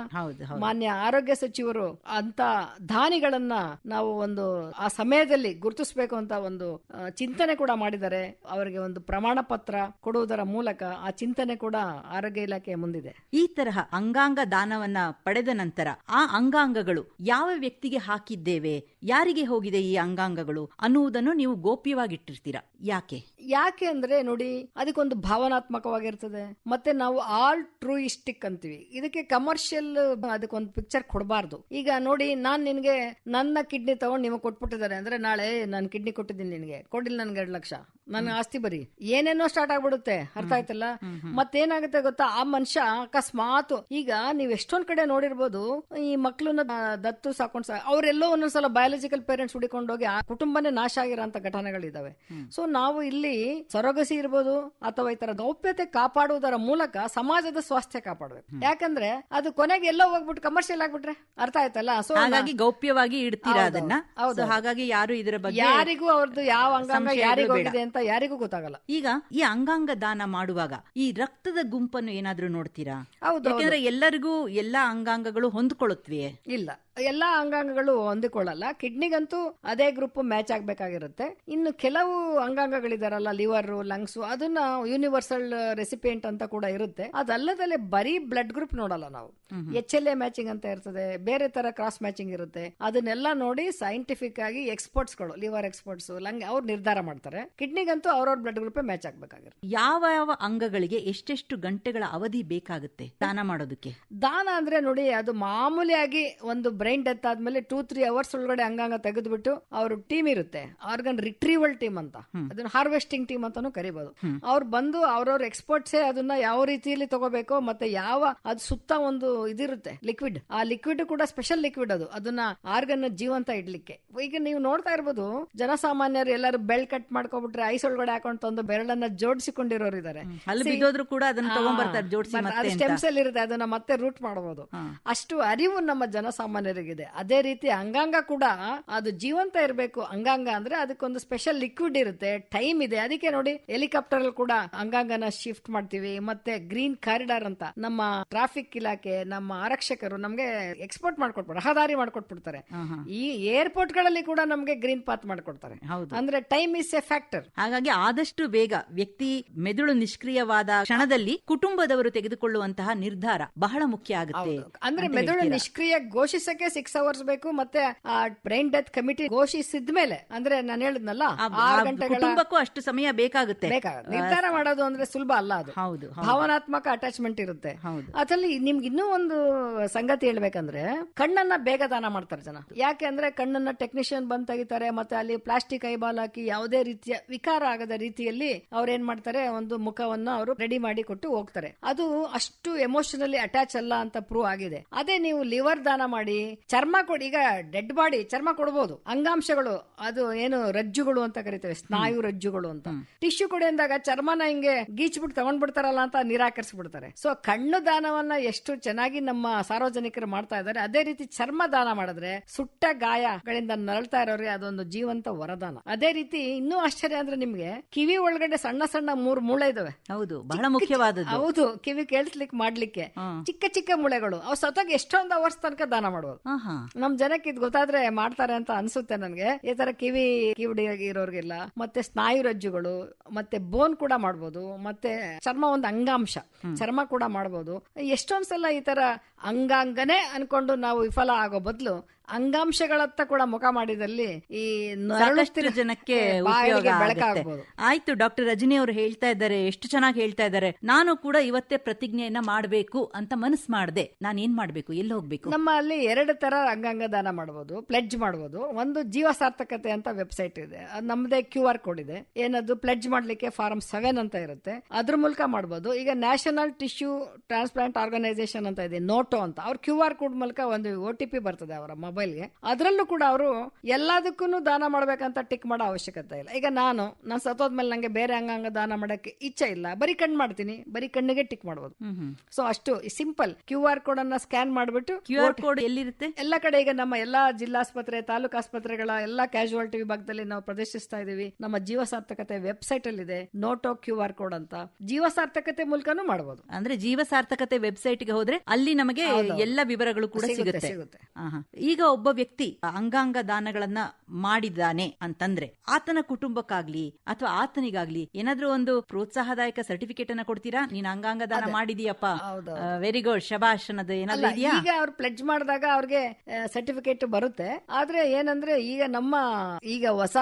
ಮಾನ್ಯ ಆರೋಗ್ಯ ಸಚಿವರು ಅಂತ ದಾನಿಗಳನ್ನ ನಾವು ಒಂದು ಆ ಸಮಯದಲ್ಲಿ ಗುರುತಿಸಬೇಕು ಅಂತ ಒಂದು ಚಿಂತನೆ ಕೂಡ ಮಾಡಿದ್ದಾರೆ. ಅವರಿಗೆ ಒಂದು ಪ್ರಮಾಣ ಪತ್ರ ಕೊಡುವುದರ ಮೂಲಕ ಆ ಚಿಂತನೆ ಕೂಡ ಆರೋಗ್ಯ ಇಲಾಖೆ ಮುಂದಿದೆ. ಈ ತರಹ ಅಂಗಾಂಗ ದಾನವನ್ನ ಪಡೆದ ನಂತರ ಆ ಅಂಗಾಂಗಗಳು ಯಾವ ವ್ಯಕ್ತಿಗೆ ಹಾಕಿದ್ದೇವೆ ಯಾರಿಗೆ ಹೋಗಿದೆ ಈ ಅಂಗಾಂಗಗಳು ಅನ್ನುವುದನ್ನು ನೀವು ಗೋಪ್ಯವಾಗಿಟ್ಟಿರ್ತೀರಾ? ಯಾಕೆ? ಯಾಕೆ ಅಂದ್ರೆ ನೋಡಿ, ಅದಕ್ಕೊಂದು ಭಾವನಾತ್ಮಕವಾಗಿರ್ತದೆ. ಮತ್ತೆ ನಾವು ಆಲ್ ಟ್ರೂಯಿಸ್ಟಿಕ್ ಅಂತೀವಿ. ಇದಕ್ಕೆ ಕಮರ್ಷಿಯಲ್ ಅದಕ್ಕೊಂದು ಪಿಕ್ಚರ್ ಕೊಡಬಾರ್ದು. ಈಗ ನೋಡಿ, ನಾನ್ ನಿನ್ಗೆ ನನ್ನ ಕಿಡ್ನಿ ತಗೊಂಡು ನಿಮಗೆ ಕೊಟ್ಬಿಟ್ಟಿದ್ದಾರೆ. ಅಂದ್ರೆ ನಾಳೆ ನಾನು ಕಿಡ್ನಿ ಕೊಟ್ಟಿದ್ದೀನಿ ನಿನಗೆ. ಕೊಡಿಲ್ಲ ನನ್ಗೆ ಎರಡು ಲಕ್ಷ. ನನ್ನ ಆಸ್ತಿ ಬರಿ. ಏನೇನೋ ಸ್ಟಾರ್ಟ್ ಆಗ್ಬಿಡುತ್ತೆ ಅರ್ಥ ಆಯ್ತಲ್ಲ? ಮತ್ತೇನಾಗುತ್ತೆ ಗೊತ್ತಾ? ಆ ಮನುಷ್ಯ ಅಕಸ್ಮಾತ್ ಈಗ ನೀವ್ ಎಷ್ಟೊಂದ್ ಕಡೆ ನೋಡಿರ್ಬೋದು ಈ ಮಕ್ಳನ್ನ ದತ್ತು ಸಾಕೊಂಡ್ ಸಾ ಅವರೆಲ್ಲೋ ಒಂದೊಂದ್ಸಲ ಬಯಾಲಜಿಕಲ್ ಪೇರೆಂಟ್ಸ್ ಹುಡಿಕೊಂಡೋಗಿ ಆ ಕುಟುಂಬನೇ ನಾಶ ಆಗಿರೋಂತ ಘಟನೆಗಳಿದಾವೆ. ಸೊ ನಾವು ಇಲ್ಲಿ ಸೊರಗಸಿ ಇರ್ಬೋದು ಅಥವಾ ಈ ತರ ಗೌಪ್ಯತೆ ಕಾಪಾಡುವುದರ ಮೂಲಕ ಸಮಾಜದ ಸ್ವಾಸ್ಥ್ಯ ಕಾಪಾಡಬೇಕು. ಯಾಕಂದ್ರೆ ಅದು ಕೊನೆಗೆ ಎಲ್ಲೋ ಹೋಗ್ಬಿಟ್ಟು ಕಮರ್ಷಿಯಲ್ ಆಗ್ಬಿಟ್ರೆ ಅರ್ಥ ಆಯ್ತಲ್ಲ? ಸೊ ಹಾಗಾಗಿ ಗೌಪ್ಯವಾಗಿ ಇಡ್ತೀರಾ ಅದನ್ನ? ಹೌದು. ಹಾಗಾಗಿ ಯಾರು ಇದರ ಬಗ್ಗೆ ಯಾರಿಗೂ ಅವ್ರದ್ದು ಯಾವ ಅಂಗಾಂಗ ಯಾರಿಗೂ. ಹೋಗಿದೆ ಅಂತ ಯಾರಿಗೂ ಗೊತ್ತಾಗಲ್ಲ. ಈಗ ಈ ಅಂಗಾಂಗ ದಾನ ಮಾಡುವಾಗ ಈ ರಕ್ತದ ಗುಂಪನ್ನು ಏನಾದ್ರೂ ನೋಡ್ತೀರಾ? ಹೌದು, ಯಾಕೆಂದ್ರೆ ಎಲ್ಲರಿಗೂ ಎಲ್ಲಾ ಅಂಗಾಂಗಗಳು ಹೊಂದ್ಕೊಳ್ಳುತ್ತವೆ ಇಲ್ಲ. ಎಲ್ಲಾ ಅಂಗಾಂಗಗಳು ಹೊಂದಿಕೊಳ್ಳಲ್ಲ. ಕಿಡ್ನಿಗಂತೂ ಅದೇ ಗ್ರೂಪ್ ಮ್ಯಾಚ್ ಆಗ್ಬೇಕಾಗಿರುತ್ತೆ. ಇನ್ನು ಕೆಲವು ಅಂಗಾಂಗಗಳಿದಾರಲ್ಲ ಲಿವರ್ ಲಂಗ್ಸ್ ಅದನ್ನ ಯೂನಿವರ್ಸಲ್ ರೆಸಿಪಿಯೆಂಟ್ ಅಂತ ಕೂಡ ಇರುತ್ತೆ. ಅದಲ್ಲದಲ್ಲೇ ಬರೀ ಬ್ಲಡ್ ಗ್ರೂಪ್ ನೋಡಲ್ಲ ನಾವು. ಎಚ್ ಎಲ್ ಎ ಮ್ಯಾಚಿಂಗ್ ಅಂತ ಇರ್ತದೆ ಬೇರೆ ತರ ಕ್ರಾಸ್ ಮ್ಯಾಚಿಂಗ್ ಇರುತ್ತೆ. ಅದನ್ನೆಲ್ಲ ನೋಡಿ ಸೈಂಟಿಫಿಕ್ ಆಗಿ ಎಕ್ಸ್ಪರ್ಟ್ಸ್ಗಳು ಲಿವರ್ ಎಕ್ಸ್ಪರ್ಟ್ಸ್ ಲಂಗ್ ಅವ್ರು ನಿರ್ಧಾರ ಮಾಡ್ತಾರೆ. ಕಿಡ್ನಿಗಂತೂ ಅವ್ರವ್ರ ಬ್ಲಡ್ ಗ್ರೂಪ್ ಮ್ಯಾಚ್ ಆಗ್ಬೇಕಾಗಿರುತ್ತೆ. ಯಾವ ಯಾವ ಅಂಗಗಳಿಗೆ ಎಷ್ಟೆಷ್ಟು ಗಂಟೆಗಳ ಅವಧಿ ಬೇಕಾಗುತ್ತೆ ದಾನ ಮಾಡೋದಕ್ಕೆ? ದಾನ ಅಂದ್ರೆ ನೋಡಿ ಅದು ಮಾಮೂಲಿಯಾಗಿ ಒಂದು ಬ್ರೈನ್ ಡೆತ್ ಆದ್ಮೇಲೆ ಟೂ ತ್ರೀ ಅವರ್ಸ್ ಒಳಗಡೆ ಅಂಗಾಂಗ ತೆಗೆದ್ಬಿಟ್ಟು ಅವ್ರ ಟೀಮ್ ಇರುತ್ತೆ. ಆರ್ಗನ್ ರಿಟ್ರೀವಲ್ ಟೀಮ್ ಅಂತ. ಅದನ್ನ ಹಾರ್ವೆಸ್ಟಿಂಗ್ ಟೀಮ್ ಅಂತಾನು ಕರಿಬಹುದು ಅವ್ರು ಬಂದು ಅವ್ರವ್ರ ಎಕ್ಸ್ಪರ್ಟ್ಸೇ ಅದನ್ನ ಯಾವ ರೀತಿಯಲ್ಲಿ ತಗೋಬೇಕು ಮತ್ತೆ ಯಾವ ಅದು ಸುತ್ತ ಒಂದು ಇದಿರುತ್ತೆ ಲಿಕ್ವಿಡ್ ಆ ಲಿಕ್ವಿಡ್ ಕೂಡ ಸ್ಪೆಷಲ್ ಲಿಕ್ವಿಡ್ ಅದು. ಅದನ್ನ ಆರ್ಗನ್ ಜೀವಂತ ಇಡ್ಲಿಕ್ಕೆ. ಈಗ ನೀವು ನೋಡ್ತಾ ಇರ್ಬೋದು ಜನಸಾಮಾನ್ಯರು ಎಲ್ಲರೂ ಬೆಳ್ ಕಟ್ ಮಾಡ್ಕೊಬಿಟ್ರೆ ಐಸ್ ಒಳಗಡೆ ಹಾಕೊಂಡು ತಂದು ಬೆರಳನ್ನ ಜೋಡಿಸಿಕೊಂಡಿರೋರು ಇದಾರೆ. ಅಲ್ಲಿ ಬಿದ್ದೋದ್ರು ಕೂಡ ಅದನ್ನ ತಗೊಂಡ್ಬರ್ತಾರೆ ಜೋಡಿಸಿ ಮತ್ತೆ ಸ್ಟೆಮ್ ಅಂತ. ಸೆಲ್ ಇರುತ್ತೆ ಅದನ್ನ ಮತ್ತೆ ರೂಟ್ ಮಾಡಬಹುದು ಅಷ್ಟು ಅರಿವು ನಮ್ಮ ಜನಸಾಮಾನ್ಯರಿಗಿದೆ ಅದೇ ರೀತಿ ಅಂಗಾಂಗ ಕೂಡ ಅದು ಜೀವಂತ ಇರಬೇಕು. ಅಂಗಾಂಗ ಅಂದ್ರೆ ಅದಕ್ಕೊಂದು ಸ್ಪೆಷಲ್ ಲಿಕ್ವಿಡ್ ಇರುತ್ತೆ. ಟೈಮ್ ಇದೆ. ಅದಕ್ಕೆ ನೋಡಿ ಹೆಲಿಕಾಪ್ಟರ್ ಅಲ್ಲಿ ಕೂಡ ಅಂಗಾಂಗನ ಶಿಫ್ಟ್ ಮಾಡ್ತೀವಿ. ಮತ್ತೆ ಗ್ರೀನ್ ಕಾರಿಡಾರ್ ಅಂತ ನಮ್ಮ ಟ್ರಾಫಿಕ್ ಇಲಾಖೆ ನಮ್ಮ ಆರಕ್ಷಕರು ನಮ್ಗೆ ಎಕ್ಸ್ಪೋರ್ಟ್ ಮಾಡ್ಕೊಟ್ಬಿಡ್ತಾರೆ. ರಹದಾರಿ ಮಾಡ್ಕೊಟ್ಬಿಡ್ತಾರೆ. ಈ ಏರ್ಪೋರ್ಟ್ಗಳಲ್ಲಿ ಕೂಡ ನಮ್ಗೆ ಗ್ರೀನ್ ಪಾತ್ ಮಾಡ್ಕೊಡ್ತಾರೆ. ಹೌದು. ಅಂದ್ರೆ ಟೈಮ್ ಇಸ್ ಎ ಫ್ಯಾಕ್ಟರ್ ಹಾಗಾಗಿ ಆದಷ್ಟು ಬೇಗ ವ್ಯಕ್ತಿ ಮೆದುಳು ನಿಷ್ಕ್ರಿಯವಾದ ಕ್ಷಣದಲ್ಲಿ ಕುಟುಂಬದವರು ತೆಗೆದುಕೊಳ್ಳುವಂತಹ ನಿರ್ಧಾರ ಬಹಳ ಮುಖ್ಯ ಆಗುತ್ತೆ ಅಂದ್ರೆ ಮೆದುಳು ನಿಷ್ಕ್ರಿಯ ಘೋಷಿಸಕ್ಕೆ ಸಿಕ್ಸ್ ಅವರ್ಸ್ ಬೇಕು ಮತ್ತೆ ಆ ಬ್ರೈನ್ ಡೆತ್ ಕಮಿಟಿ ಘೋಷಿಸಿದ್ಮೇಲೆ ಅಂದ್ರೆ ನಾನು ಹೇಳಿದ್ನಲ್ಲ ಆರು ಗಂಟೆಗಳ ಅಷ್ಟು ಸಮಯ ಬೇಕಾಗುತ್ತೆ. ನಿರ್ಧಾರ ಮಾಡೋದು ಅಂದ್ರೆ ಸುಲಭ ಅಲ್ಲ ಅದು. ಹೌದು. ಭಾವನಾತ್ಮಕ ಅಟ್ಯಾಚ್ಮೆಂಟ್ ಇರುತ್ತೆ. ಹೌದು. ಅದ್ರಲ್ಲಿ ನಿಮ್ಗೆ ಇನ್ನೂ ಒಂದು ಸಂಗತಿ ಹೇಳ್ಬೇಕಂದ್ರೆ ಕಣ್ಣನ್ನ ಬೇಗ ದಾನ ಮಾಡ್ತಾರೆ ಜನ. ಯಾಕೆ ಅಂದ್ರೆ ಕಣ್ಣನ್ನ ಟೆಕ್ನಿಷಿಯನ್ ಬಂದ್ ತೆಗಿತಾರೆ ಮತ್ತೆ ಅಲ್ಲಿ ಪ್ಲಾಸ್ಟಿಕ್ ಐಬಾಲ್ ಹಾಕಿ ಯಾವುದೇ ರೀತಿಯ ವಿಕಾರ ಆಗದ ರೀತಿಯಲ್ಲಿ ಅವ್ರ ಏನ್ ಮಾಡ್ತಾರೆ ಒಂದು ಮುಖವನ್ನ ಅವರು ರೆಡಿ ಮಾಡಿ ಕೊಟ್ಟು ಹೋಗ್ತಾರೆ. ಅದು ಅಷ್ಟು ಎಮೋಷನಲಿ ಅಟ್ಯಾಚ್ ಅಲ್ಲ ಅಂತ ಪ್ರೂವ್ ಆಗಿದೆ. ಅದೇ ನೀವು ಲಿವರ್ ದಾನ ಮಾಡಿ ಚರ್ಮ ಕೊಡಿ ಈಗ ಡೆಡ್ ಬಾಡಿ ಚರ್ಮ ಕೊಡ್ಬೋದು. ಅಂಗಾಂಶಗಳು ಅದು ಏನು ರಜ್ಜುಗಳು ಅಂತ ಕರಿತೇವೆ ಸ್ನಾಯು ರಜ್ಜುಗಳು ಅಂತ. ಟಿಶ್ಯೂ ಕೊಡಿ ಅಂದಾಗ ಚರ್ಮನ ಹಿಂಗೆ ಗೀಚ್ಬಿಟ್ಟು ತಗೊಂಡ್ಬಿಡ್ತಾರಲ್ಲ ಅಂತ ನಿರಾಕರಿಸ್ಬಿಡ್ತಾರೆ. ಸೊ ಕಣ್ಣು ದಾನವನ್ನ ಎಷ್ಟು ಚೆನ್ನಾಗಿ ನಮ್ಮ ಸಾರ್ವಜನಿಕರು ಮಾಡ್ತಾ ಇದ್ದಾರೆ. ಅದೇ ರೀತಿ ಚರ್ಮ ದಾನ ಮಾಡಿದ್ರೆ ಸುಟ್ಟ ಗಾಯಗಳಿಂದ ನರಳ್ತಾ ಇರೋರಿಗೆ ಅದೊಂದು ಜೀವಂತ ವರದಾನ. ಅದೇ ರೀತಿ ಇನ್ನೂ ಆಶ್ಚರ್ಯ ಅಂದ್ರೆ ನಿಮ್ಗೆ ಕಿವಿ ಒಳಗಡೆ ಸಣ್ಣ ಸಣ್ಣ ಮೂರು ಮೂಳೆ ಇದಾವೆ. ಹೌದು ಬಹಳ ಮುಖ್ಯವಾದದ್ದು. ಹೌದು ಕಿವಿ ಕೇಳಿಸ್ಲಿಕ್ಕೆ ಮಾಡ್ಲಿಕ್ಕೆ ಚಿಕ್ಕ ಚಿಕ್ಕ ಮೂಳೆಗಳು. ಅವು ಸತ್ತಾಗ ಎಷ್ಟೊಂದು ಅವರ್ಸ್ ತನಕ ದಾನ ಆಹಾ. ನಮ್ ಜನಕ್ಕೆ ಇದು ಗೊತ್ತಾದ್ರೆ ಮಾಡ್ತಾರೆ ಅಂತ ಅನ್ಸುತ್ತೆ ನನ್ಗೆ. ಈ ತರ ಕಿವಿ ಕಿವಿಡಿ ಇರೋರ್ಗೆಲ್ಲ ಮತ್ತೆ ಸ್ನಾಯು ರಜ್ಜುಗಳು ಮತ್ತೆ ಬೋನ್ ಕೂಡ ಮಾಡ್ಬೋದು ಮತ್ತೆ ಚರ್ಮ ಒಂದು ಅಂಗಾಂಶ. ಚರ್ಮ ಕೂಡ ಮಾಡ್ಬೋದು. ಎಷ್ಟೊಂದ್ಸಲ ಈ ತರ ಅಂಗಾಂಗನೇ ಅನ್ಕೊಂಡು ನಾವು ವಿಫಲ ಆಗೋ ಬದಲು ಅಂಗಾಂಶಗಳತ್ತ ಕೂಡ ಮುಖ ಮಾಡಿದಲ್ಲಿ ಈ ಜನಕ್ಕೆ. ಆಯ್ತು ಡಾಕ್ಟರ್ ರಜನಿ ಅವರು ಹೇಳ್ತಾ ಇದ್ದಾರೆ ಎಷ್ಟು ಚೆನ್ನಾಗಿ ಹೇಳ್ತಾ ಇದ್ದಾರೆ. ನಾನು ಕೂಡ ಇವತ್ತೇ ಪ್ರತಿಜ್ಞೆಯನ್ನ ಮಾಡಬೇಕು ಅಂತ ಮನಸ್ ಮಾಡಿದೆ. ನಾನು ಏನ್ ಮಾಡ್ಬೇಕು? ಎಲ್ಲಿ ಹೋಗ್ಬೇಕು? ನಮ್ಮಲ್ಲಿ ಎರಡು ತರ ಅಂಗಾಂಗ ದಾನ ಮಾಡಬಹುದು ಪ್ಲೆಡ್ಜ್ ಮಾಡಬಹುದು ಒಂದು ಜೀವ ಸಾರ್ಥಕತೆ ಅಂತ ವೆಬ್ಸೈಟ್ ಇದೆ. ನಮ್ದೇ ಕ್ಯೂ ಆರ್ ಕೋಡ್ ಇದೆ. ಏನದು? ಪ್ಲೆಡ್ಜ್ ಮಾಡ್ಲಿಕ್ಕೆ ಫಾರ್ಮ್ ಸೆವೆನ್ ಅಂತ ಇರುತ್ತೆ. ಅದ್ರ ಮೂಲಕ ಮಾಡಬಹುದು ಈಗ ನ್ಯಾಷನಲ್ ಟಿಶ್ಯೂ ಟ್ರಾನ್ಸ್ಪ್ಲಾಂಟ್ ಆರ್ಗನೈಸೇಷನ್ ಅಂತ ಇದೆ ನೋಟೋ ಅಂತ. ಅವ್ರ ಕ್ಯೂ ಆರ್ ಕೋಡ್ ಮೂಲಕ ಒಂದು ಒ ಟಿ ಪಿ ಬರ್ತದೆ ಅವರ ಮೊಬೈಲ್ಗೆ ಅದರಲ್ಲೂ ಕೂಡ ಅವರು ಎಲ್ಲದಕ್ಕೂ ದಾನ ಮಾಡ್ಬೇಕಂತ ಟಿಕ್ ಮಾಡೋ ಅವಶ್ಯಕತೆ ಇಲ್ಲ. ಈಗ ನಾನು ನಾನು ಸತ್ತೋದ್ಮೇಲೆ ನಂಗೆ ಬೇರೆ ಅಂಗಾಂಗ ದಾನ ಮಾಡಕ್ಕೆ ಇಚ್ಛೆ ಇಲ್ಲ. ಬರೀ ಕಣ್ಣು ಮಾಡ್ತೀನಿ. ಬರೀ ಕಣ್ಣಿಗೆ ಟಿಕ್ ಮಾಡ್ಬೋದು. ಸೊ ಅಷ್ಟು ಸಿಂಪಲ್ ಕ್ಯೂ ಆರ್ ಕೋಡ್ ಅನ್ನ ಸ್ಕ್ಯಾನ್ ಮಾಡ್ಬಿಟ್ಟು ಕ್ಯೂ ಆರ್ ಕೋಡ್ ಎಲ್ಲಿರುತ್ತೆ? ಎಲ್ಲ ಕಡೆ ಈಗ ನಮ್ಮ ಎಲ್ಲಾ ಜಿಲ್ಲಾಸ್ಪತ್ರೆ ತಾಲೂಕು ಆಸ್ಪತ್ರೆಗಳ ಎಲ್ಲಾ ಕ್ಯಾಶುಯಾಲಿಟಿ ವಿಭಾಗದಲ್ಲಿ ನಾವು ಪ್ರದರ್ಶಿಸ್ತಾ ಇದೀವಿ. ನಮ್ಮ ಜೀವ ಸಾರ್ಥಕತೆ ವೆಬ್ಸೈಟ್ ಅಲ್ಲಿ ಇದೆ ನೋಟೋ ಕ್ಯೂ ಆರ್ ಕೋಡ್ ಅಂತ. ಜೀವ ಸಾರ್ಥಕತೆ ಮೂಲಕನೂ ಮಾಡಬಹುದು ಅಂದ್ರೆ ಜೀವ ಸಾರ್ಥಕತೆ ವೆಬ್ಸೈಟ್ಗೆ ಹೋದ್ರೆ ಅಲ್ಲಿ ನಮಗೆ ಎಲ್ಲ ವಿವರಗಳು ಕೂಡ ಸಿಗುತ್ತೆ. ಈಗ ಒಬ್ಬ ವ್ಯಕ್ತಿ ಅಂಗಾಂಗ ದಾನಗಳನ್ನ ಮಾಡಿದ್ದಾನೆ ಅಂತಂದ್ರೆ ಆತನ ಕುಟುಂಬಕ್ಕಾಗ್ಲಿ ಅಥವಾ ಆತನಿಗಾಗ್ಲಿ ಏನಾದ್ರೂ ಒಂದು ಪ್ರೋತ್ಸಾಹದಾಯಕ ಸರ್ಟಿಫಿಕೇಟ್ ಅನ್ನ ಕೊಡ್ತೀರಾ? ನೀನ್ ಅಂಗಾಂಗ ದಾನ ಮಾಡಿದೀಯಪ್ಪ. ವೆರಿ ಗುಡ್ ಶಬಾಷ್ ಅನ್ನೋದು ಏನಾದ್ರೂ ಇದೆಯಾ? ಈಗ ಅವ್ರು ಪ್ಲೆಡ್ಜ್ ಮಾಡಿದಾಗ ಅವ್ರಿಗೆ ಸರ್ಟಿಫಿಕೇಟ್ ಬರುತ್ತೆ. ಆದ್ರೆ ಏನಂದ್ರೆ ಈಗ ನಮ್ಮ ಈಗ ಹೊಸ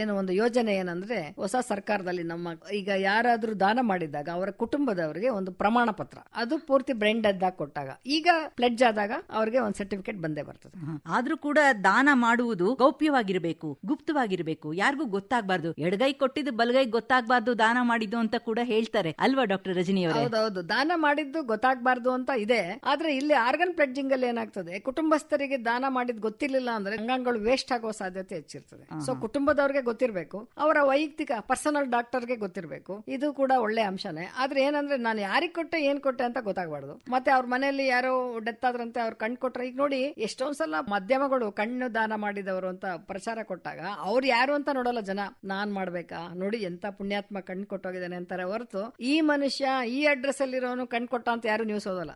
ಏನು ಒಂದು ಯೋಜನೆ ಏನಂದ್ರೆ ಹೊಸ ಸರ್ಕಾರದಲ್ಲಿ ನಮ್ಮ ಈಗ ಯಾರಾದ್ರೂ ದಾನ ಮಾಡಿದಾಗ ಅವರ ಕುಟುಂಬದವರಿಗೆ ಒಂದು ಪ್ರಮಾಣ ಪತ್ರ ಅದು ಪೂರ್ತಿ ಬ್ರೆಂಡ್ ಅದ್ದಾಗ ಕೊಟ್ಟಾಗ. ಈಗ ಪ್ಲೆಡ್ಜ್ ಆದಾಗ ಅವ್ರಿಗೆ ಒಂದು ಸರ್ಟಿಫಿಕೇಟ್ ಬಂದೇ ಬರ್ತದೆ. ಆದ್ರೂ ಕೂಡ ದಾನ ಮಾಡುವುದು ಗೌಪ್ಯವಾಗಿರ್ಬೇಕು ಗುಪ್ತವಾಗಿರ್ಬೇಕು. ಯಾರಿಗೂ ಗೊತ್ತಾಗಬಾರ್ದು. ಎಡಗೈ ಕೊಟ್ಟಿದ್ದು ಬಲಗೈ ಗೊತ್ತಾಗಬಾರ್ದು ದಾನ ಮಾಡಿದ್ದು ಅಂತ ಕೂಡ ಹೇಳ್ತಾರೆ. ಅಲ್ವಾ ಡಾಕ್ಟರ್ ರಜನಿ ಅವರೇ? ಹೌದೌದು. ದಾನ ಮಾಡಿದ್ದು ಗೊತ್ತಾಗಬಾರ್ದು ಅಂತ ಇದೆ. ಆದ್ರೆ ಇಲ್ಲಿ ಆರ್ಗನ್ ಪ್ಲೆಡ್ಜಿಂಗ್ ಅಲ್ಲಿ ಏನಾಗ್ತದೆ? ಕುಟುಂಬಸ್ಥರಿಗೆ ದಾನ ಮಾಡಿದ್ ಗೊತ್ತಿರ್ಲಿಲ್ಲ ಅಂದ್ರೆ ಅಂಗಾಂಗಗಳು ವೇಸ್ಟ್ ಆಗೋ ಸಾಧ್ಯತೆ ಹೆಚ್ಚಿರ್ತದೆ. ಸೊ ಕುಟುಂಬದವ್ರಿಗೆ ಗೊತ್ತಿರಬೇಕು. ಅವರ ವೈಯಕ್ತಿಕ ಪರ್ಸನಲ್ ಡಾಕ್ಟರ್ಗೆ ಗೊತ್ತಿರಬೇಕು. ಇದು ಕೂಡ ಒಳ್ಳೆ ಅಂಶನೇ. ಆದ್ರೆ ಏನಂದ್ರೆ ನಾನು ಯಾರಿಗೆ ಕೊಟ್ಟೆ ಏನ್ ಕೊಟ್ಟೆ ಅಂತ ಗೊತ್ತಾಗಬಾರ್ದು. ಮತ್ತೆ ಅವ್ರ ಮನೆಯಲ್ಲಿ ಯಾರೋ ಡೆತ್ ಆದ್ರಂತೆ ಅವ್ರು ಕಣ್ ಕೊಟ್ರೆ. ಈಗ ನೋಡಿ ಎಷ್ಟೊಂದ್ ಸಲ ಮಾಧ್ಯಮಗಳು ಕಣ್ಣು ದಾನ ಮಾಡಿದವರು ಅಂತ ಪ್ರಚಾರ ಕೊಟ್ಟಾಗ ಅವ್ರು ಯಾರು ಅಂತ ನೋಡಲ್ಲ ಜನ. ನಾನ್ ಮಾಡ್ಬೇಕಾ? ನೋಡಿ ಎಂತ ಪುಣ್ಯಾತ್ಮ ಕಣ್ ಕೊಟ್ಟೋಗಿದ್ದಾನೆ ಅಂತಾರೆ. ಹೊರತು ಈ ಮನುಷ್ಯ ಈ ಅಡ್ರೆಸ್ ಅಲ್ಲಿರೋನು ಕಣ್ ಕೊಟ್ಟ ಅಂತ ಯಾರು ನ್ಯೂಸ್ ಓದಲ್ಲ.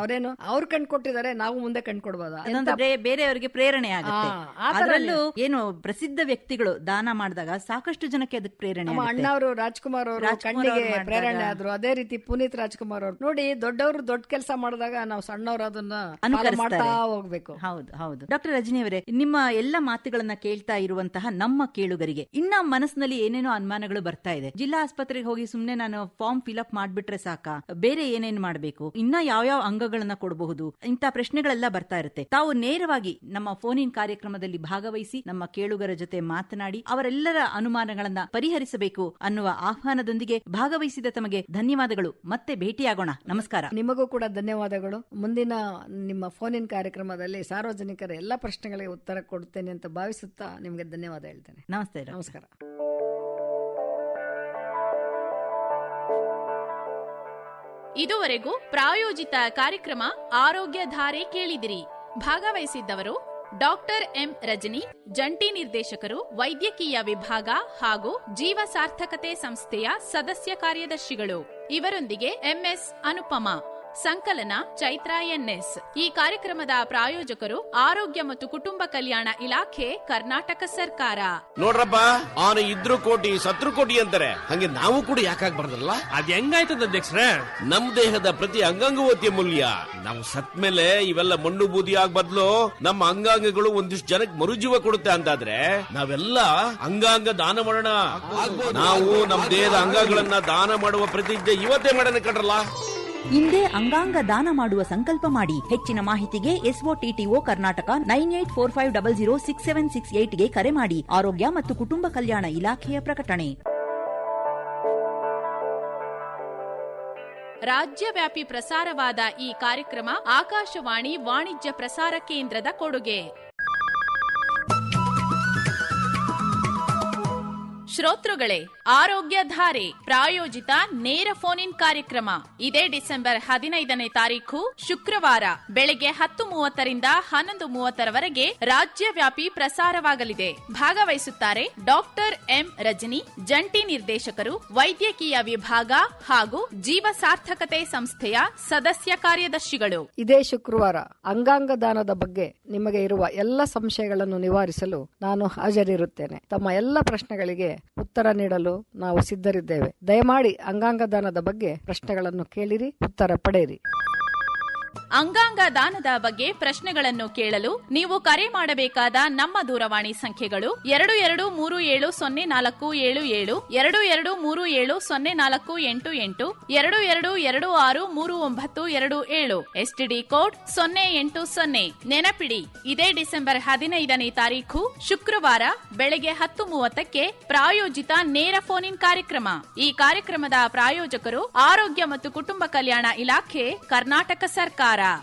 ಅವ್ರೇನು ಅವ್ರು ಕಣ್ ಕೊಟ್ಟಿದ್ದಾರೆ ನಾವು ಮುಂದೆ ಕಣ್ ಕೊಡ್ಬೋದಾ? ಬೇರೆಯವರಿಗೆ ಪ್ರೇರಣೆ ಅದರಲ್ಲೂ ಏನು ಪ್ರಸಿದ್ಧ ವ್ಯಕ್ತಿಗಳು ದಾನ ಮಾಡಿದಾಗ ಸಾಕಷ್ಟು ಜನಕ್ಕೆ ಅದಕ್ಕೆ ಪ್ರೇರಣೆ. ಅಣ್ಣವರು ರಾಜ್ಕುಮಾರ್ ಅವರು ಕಣ್ಣಿಗೆ ಪ್ರೇರಣೆ ಆದ್ರು. ಅದೇ ರೀತಿ ಪುನೀತ್ ರಾಜ್ಕುಮಾರ್ ಅವರು. ನೋಡಿ ದೊಡ್ಡವರು ದೊಡ್ಡ ಕೆಲಸ ಮಾಡಿದಾಗ ನಾವು ಸಣ್ಣವರು. ಮಾಡ್ತಾ ಹೋಗ್ಬೇಕು. ಹೌದು ಹೌದು. ಡಾಕ್ಟರ್ ರಜನಿ ಅವರೇ ನಿಮ್ಮ ಎಲ್ಲ ಮಾತುಗಳನ್ನ ಕೇಳ್ತಾ ಇರುವಂತಹ ನಮ್ಮ ಕೇಳುಗರಿಗೆ ಇನ್ನ ಮನಸ್ಸಿನಲ್ಲಿ ಏನೇನೋ ಅನುಮಾನಗಳು ಬರ್ತಾ ಇದೆ. ಜಿಲ್ಲಾ ಆಸ್ಪತ್ರೆಗೆ ಹೋಗಿ ಸುಮ್ನೆ ನಾನು ಫಾರ್ಮ್ ಫಿಲ್ ಅಪ್ ಮಾಡ್ಬಿಟ್ರೆ ಸಾಕಾ? ಬೇರೆ ಏನೇನ್ ಮಾಡ್ಬೇಕು? ಇನ್ನ ಯಾವ ಅಂಗಗಳನ್ನ ಕೊಡಬಹುದು? ಇಂತ ಪ್ರಶ್ನೆಗಳೆಲ್ಲ ಬರ್ತಾ ಇರುತ್ತೆ. ತಾವು ನೇರವಾಗಿ ನಮ್ಮ ಫೋನ್ ಇನ್ ಕಾರ್ಯಕ್ರಮದಲ್ಲಿ ಭಾಗವಹಿಸಿ ನಮ್ಮ ಕೇಳುಗರ ಜೊತೆ ಮಾತನಾಡಿ ಅವರೆಲ್ಲರ ಅನುಮಾನಗಳನ್ನ ಪರಿಹರಿಸಬೇಕು ಅನ್ನುವ ಆಹ್ವಾನದೊಂದಿಗೆ ಭಾಗವಹಿಸಿದ ತಮಗೆ ಧನ್ಯವಾದಗಳು. ಮತ್ತೆ ಭೇಟಿಯಾಗೋಣ. ನಮಸ್ಕಾರ. ನಿಮಗೂ ಕೂಡ ಧನ್ಯವಾದಗಳು. ಮುಂದಿನ ನಿಮ್ಮ ಫೋನ್ ಇನ್ ಕಾರ್ಯಕ್ರಮದಲ್ಲಿ ಸಾರ್ವಜನಿಕರ ಎಲ್ಲ ಪ್ರಶ್ನೆಗಳಿಗೆ ಉತ್ತರ ಕೊಡುತ್ತೇನೆ ಅಂತ ಭಾವಿಸುತ್ತಾ ನಿಮಗೆ ಧನ್ಯವಾದ ಹೇಳ್ತೇನೆ. ನಮಸ್ತೆ ನಮಸ್ಕಾರ. ಇದುವರೆಗೂ ಪ್ರಾಯೋಜಿತ ಕಾರ್ಯಕ್ರಮ ಆರೋಗ್ಯ ಧಾರೆ ಕೇಳಿದಿರಿ. ಭಾಗವಹಿಸಿದ್ದವರು ಡಾಕ್ಟರ್ ಎಂ ರಜನಿ ಜಂಟಿ ನಿರ್ದೇಶಕರು ವೈದ್ಯಕೀಯ ವಿಭಾಗ ಹಾಗೂ ಜೀವ ಸಾರ್ಥಕತೆ ಸಂಸ್ಥೆಯ ಸದಸ್ಯ ಕಾರ್ಯದರ್ಶಿಗಳು. ಇವರೊಂದಿಗೆ ಎಂಎಸ್ ಅನುಪಮಾ. ಸಂಕಲನ ಚೈತ್ರ ಎನ್ಎಸ್ ಈ ಕಾರ್ಯಕ್ರಮದ ಪ್ರಾಯೋಜಕರು ಆರೋಗ್ಯ ಮತ್ತು ಕುಟುಂಬ ಕಲ್ಯಾಣ ಇಲಾಖೆ ಕರ್ನಾಟಕ ಸರ್ಕಾರ. ನೋಡ್ರಪ್ಪ ಅವನು ಇದ್ರು ಕೋಟಿ ಸತ್ರು ಕೋಟಿ ಅಂತಾರೆ. ಹಂಗೆ ನಾವು ಕೂಡ ಯಾಕಾಗ್ಬಾರ್ದಲ್ಲ ಅದ್ ಹೆಂಗಾಯ್ತದ ಅಧ್ಯಕ್ಷರೇ? ನಮ್ ದೇಹದ ಪ್ರತಿ ಅಂಗಾಂಗವೂ ಮೂಲ್ಯ. ನಾವು ಸತ್ ಮೇಲೆ ಇವೆಲ್ಲ ಮಣ್ಣು ಬೂದಿ ಆಗ್ ಬದ್ಲು ನಮ್ಮ ಅಂಗಾಂಗಗಳು ಒಂದಿಷ್ಟು ಜನಕ್ಕೆ ಮರುಜೀವ ಕೊಡುತ್ತೆ ಅಂತಾದ್ರೆ ನಾವೆಲ್ಲ ಅಂಗಾಂಗ ದಾನ ಮಾಡೋಣ. ನಾವು ನಮ್ ದೇಹದ ಅಂಗಗಳನ್ನ ದಾನ ಮಾಡುವ ಪ್ರತಿಜ್ಞೆ ಇವತ್ತೇ ಮಾಡೋಣ ಕಣ್ರಲ್ಲ? ಹಿಂದೆ ಅಂಗಾಂಗ ದಾನ ಮಾಡುವ ಸಂಕಲ್ಪ ಮಾಡಿ. ಹೆಚ್ಚಿನ ಮಾಹಿತಿಗೆ SOTTO Karnataka nine eight four five double zero six seven six ಏಟ್ಗೆ ಕರೆ ಮಾಡಿ. ಆರೋಗ್ಯ ಮತ್ತು ಕುಟುಂಬ ಕಲ್ಯಾಣ ಇಲಾಖೆಯ ಪ್ರಕಟಣೆ. ರಾಜ್ಯವ್ಯಾಪಿ ಪ್ರಸಾರವಾದ ಈ ಕಾರ್ಯಕ್ರಮ ಆಕಾಶವಾಣಿ ವಾಣಿಜ್ಯ ಪ್ರಸಾರ ಕೇಂದ್ರದ ಕೊಡುಗೆ. ಶ್ರೋತೃಗಳೇ ಆರೋಗ್ಯ ಧಾರೆ ಪ್ರಾಯೋಜಿತ ನೇರ ಫೋನ್ ಕಾರ್ಯಕ್ರಮ. ಇದೇ ಡಿಸೆಂಬರ್ ಹದಿನೈದನೇ ತಾರೀಖು, ಶುಕ್ರವಾರ, ಬೆಳಗ್ಗೆ ಹತ್ತು ಮೂವತ್ತರಿಂದ ಹನ್ನೊಂದು ಮೂವತ್ತರವರೆಗೆ ರಾಜ್ಯವ್ಯಾಪಿ ಪ್ರಸಾರವಾಗಲಿದೆ. ಭಾಗವಹಿಸುತ್ತಾರೆ ಡಾಕ್ಟರ್ ಎಂ ರಜನಿ, ಜಂಟಿ ನಿರ್ದೇಶಕರು, ವೈದ್ಯಕೀಯ ವಿಭಾಗ ಹಾಗೂ ಜೀವ ಸಾರ್ಥಕತೆ ಸಂಸ್ಥೆಯ ಸದಸ್ಯ ಕಾರ್ಯದರ್ಶಿಗಳು. ಇದೇ ಶುಕ್ರವಾರ ಅಂಗಾಂಗ ದಾನದ ಬಗ್ಗೆ ನಿಮಗೆ ಇರುವ ಎಲ್ಲ ಸಂಶಯಗಳನ್ನು ನಿವಾರಿಸಲು ನಾನು ಹಾಜರಿರುತ್ತೇನೆ. ತಮ್ಮ ಎಲ್ಲ ಪ್ರಶ್ನೆಗಳಿಗೆ ಉತ್ತರ ನೀಡಲು ನಾವು ಸಿದ್ಧರಿದ್ದೇವೆ. ದಯಮಾಡಿ ಅಂಗಾಂಗ ದಾನದ ಬಗ್ಗೆ ಪ್ರಶ್ನೆಗಳನ್ನು ಕೇಳಿರಿ ಉತ್ತರ ಪಡೆಯಿರಿ. ಅಂಗಾಂಗ ದಾನದ ಬಗ್ಗೆ ಪ್ರಶ್ನೆಗಳನ್ನು ಕೇಳಲು ನೀವು ಕರೆ ಮಾಡಬೇಕಾದ ನಮ್ಮ ದೂರವಾಣಿ ಸಂಖ್ಯೆಗಳು ಎರಡು ಎರಡು ಮೂರು ಏಳು ಸೊನ್ನೆ ನಾಲ್ಕು ಏಳು ಏಳು, ಎರಡು ಎರಡು ಮೂರು ಏಳು ಸೊನ್ನೆ ನಾಲ್ಕು ಎಂಟು ಎಂಟು, ಎರಡು ಎರಡು ಎರಡು ಆರು ಮೂರು ಒಂಬತ್ತು ಎರಡು ಏಳು. ಎಸ್ಟಿಡಿ ಕೋಡ್ ಸೊನ್ನೆ ಎಂಟು ಸೊನ್ನೆ. ನೆನಪಿಡಿ, ಇದೇ ಡಿಸೆಂಬರ್ ಹದಿನೈದನೇ ತಾರೀಖು, ಶುಕ್ರವಾರ, ಬೆಳಗ್ಗೆ ಹತ್ತು ಮೂವತ್ತಕ್ಕೆ ಪ್ರಾಯೋಜಿತ ನೇರ ಫೋನ್ ಇನ್ ಕಾರ್ಯಕ್ರಮ. ಈ ಕಾರ್ಯಕ್ರಮದ ಪ್ರಾಯೋಜಕರು ಆರೋಗ್ಯ ಮತ್ತು ಕುಟುಂಬ ಕಲ್ಯಾಣ ಇಲಾಖೆ, ಕರ್ನಾಟಕ ಸರ್ಕಾರ. cara.